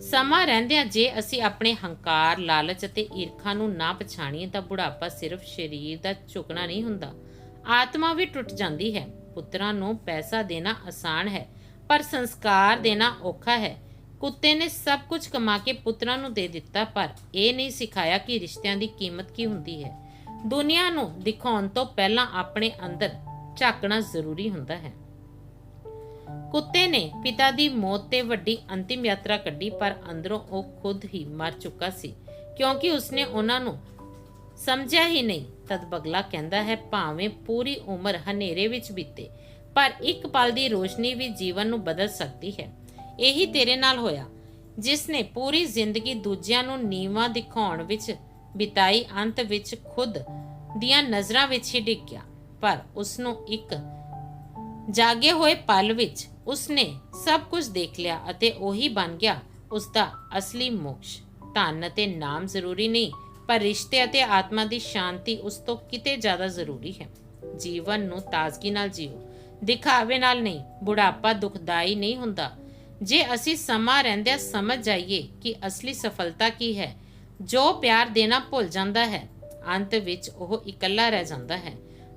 ਸਮਾਂ ਰਹਿੰਦਿਆਂ ਜੇ ਅਸੀਂ ਆਪਣੇ ਹੰਕਾਰ, ਲਾਲਚ ਅਤੇ ਈਰਖਾ ਨੂੰ ਨਾ ਪਛਾਣੀਏ, ਤਾਂ ਬੁਢਾਪਾ ਸਿਰਫ ਸਰੀਰ ਦਾ ਝੁਕਣਾ ਨਹੀਂ ਹੁੰਦਾ। ਆਤਮਾ ਵੀ ਟੁੱਟ ਜਾਂਦੀ ਹੈ। ਪੁੱਤਰਾਂ ਨੂੰ ਪੈਸਾ ਦੇਣਾ ਆਸਾਨ ਹੈ। ਪਰ ਸੰਸਕਾਰ ਦੇਣਾ ਔਖਾ ਹੈ। ਕੁੱਤੇ ਨੇ ਸਭ ਕੁਝ ਕਮਾ ਕੇ ਪੁੱਤਰਾਂ ਨੂੰ ਦੇ ਦਿੱਤਾ, ਪਰ ਇਹ ਨਹੀਂ ਸਿਖਾਇਆ ਕਿ ਰਿਸ਼ਤਿਆਂ ਦੀ ਕੀਮਤ ਕੀ ਹੁੰਦੀ ਹੈ। ਦੁਨੀਆ ਨੂੰ ਦਿਖਾਉਣ ਤੋਂ ਪਹਿਲਾਂ ਆਪਣੇ ਅੰਦਰ ਝਾਕਣਾ ਜ਼ਰੂਰੀ ਹੁੰਦਾ ਹੈ। ਕੁੱਤੇ ਨੇ ਪਿਤਾ ਦੀ ਮੌਤ ਤੇ ਵੱਡੀ ਅੰਤਿਮ ਯਾਤਰਾ ਕੱਢੀ, ਪਰ ਅੰਦਰੋਂ ਉਹ ਖੁਦ ਹੀ ਮਰ ਚੁੱਕਾ ਸੀ, ਕਿਉਂਕਿ ਉਸਨੇ ਉਹਨਾਂ ਨੂੰ ਸਮਝਿਆ ਹੀ ਨਹੀਂ। ਤਦ ਬਗਲਾ ਕਹਿੰਦਾ ਹੈ, ਭਾਵੇਂ ਪੂਰੀ ਉਮਰ ਹਨੇਰੇ ਵਿੱਚ ਬੀਤੇ ਪਰ ਇੱਕ ਪਲ ਦੀ ਰੋਸ਼ਨੀ ਵੀ ਜੀਵਨ ਨੂੰ ਬਦਲ ਸਕਦੀ ਹੈ। ਇਹੀ ਤੇਰੇ ਨਾਲ ਹੋਇਆ, ਜਿਸ ਨੇ ਪੂਰੀ ਜ਼ਿੰਦਗੀ ਦੂਜਿਆਂ ਨੂੰ ਨੀਵਾਂ ਦਿਖਾਉਣ ਵਿੱਚ, ਬਿਤਾਈ ਅੰਤ ਵਿੱਚ ਖੁਦ ਦੀਆਂ ਨਜ਼ਰਾਂ ਵਿੱਚ ਹੀ ਡਿੱਗ ਗਿਆ ਪਰ ਉਸ ਨੂੰ ਇੱਕ ਜਾਗੇ ਹੋਏ ਪਲ ਵਿੱਚ ਉਸਨੇ ਸਭ ਕੁਝ ਦੇਖ ਲਿਆ ਅਤੇ ਉਹੀ ਬਣ ਗਿਆ ਉਸ ਦਾ ਅਸਲੀ ਮੋਕਸ਼। ਧਨ ਅਤੇ ਨਾਮ ਜ਼ਰੂਰੀ ਨਹੀਂ, ਪਰ ਰਿਸ਼ਤੇ ਅਤੇ ਆਤਮਾ ਦੀ ਸ਼ਾਂਤੀ ਉਸ ਤੋਂ ਕਿਤੇ ਜ਼ਿਆਦਾ ਜ਼ਰੂਰੀ ਹੈ। ਜੀਵਨ ਨੂੰ ਤਾਜ਼ਗੀ ਨਾਲ ਜੀਓ। ਦਿਖਾਵੇ ਨਾਲ ਨਹੀਂ, ਬੁਢਾਪਾ ਦੁਖਦਾਈ ਨਹੀਂ ਹੁੰਦਾ। ਜੇ ਅਸੀਂ ਸਮਾਂ ਰਹਿੰਦਿਆਂ ਸਮਝ ਜਾਈਏ ਕਿ ਅਸਲੀ ਸਫਲਤਾ ਕੀ ਹੈ, ਜੋ ਪਿਆਰ ਦੇਣਾ ਭੁੱਲ ਜਾਂਦਾ ਹੈ, ਅੰਤ ਵਿੱਚ ਉਹ ਇਕੱਲਾ ਰਹਿ ਜਾਂਦਾ ਹੈ।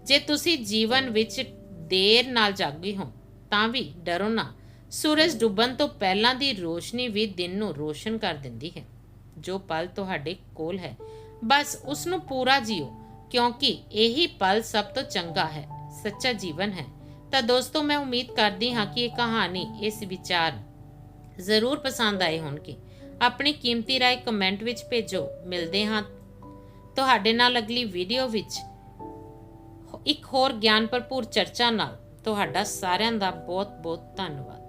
ਜੇ ਤੁਸੀਂ ਜੀਵਨ ਵਿੱਚ ਦੇਰ ਨਾਲ ਜਾਗੇ ਹੋ, ਤਾਂ ਵੀ ਡਰੋ ਨਾ। ਸੂਰਜ ਡੁੱਬਣ ਤੋਂ ਪਹਿਲਾਂ ਦੀ ਰੋਸ਼ਨੀ ਵੀ ਦਿਨ ਨੂੰ ਰੋਸ਼ਨ ਕਰ ਦਿੰਦੀ ਹੈ, ਜੋ ਪਲ ਤੁਹਾਡੇ ਕੋਲ ਹੈ। ਬਸ ਉਸ ਨੂੰ ਪੂਰਾ ਜੀਓ, ਕਿਉਂਕਿ ਇਹੀ ਪਲ ਸਭ ਤੋਂ ਚੰਗਾ ਹੈ, ਸੱਚਾ ਜੀਵਨ ਹੈ। ਤਾਂ ਦੋਸਤੋ, ਮੈਂ ਉਮੀਦ ਕਰਦੀ ਹਾਂ ਕਿ ਇਹ ਕਹਾਣੀ ਇਸ ਵਿਚਾਰ ਜ਼ਰੂਰ ਪਸੰਦ ਆਏ ਹੋਣਗੇ। ਆਪਣੀ ਕੀਮਤੀ ਰਾਏ ਕਮੈਂਟ ਵਿੱਚ ਭੇਜੋ। ਮਿਲਦੇ ਹਾਂ ਤੁਹਾਡੇ ਨਾਲ ਅਗਲੀ ਵੀਡੀਓ ਵਿੱਚ। ਇੱਕ ਹੋਰ ਗਿਆਨ ਭਰਪੂਰ ਚਰਚਾ ਨਾਲ। ਤੁਹਾਡਾ ਸਾਰਿਆਂ ਦਾ ਬਹੁਤ ਬਹੁਤ ਧੰਨਵਾਦ।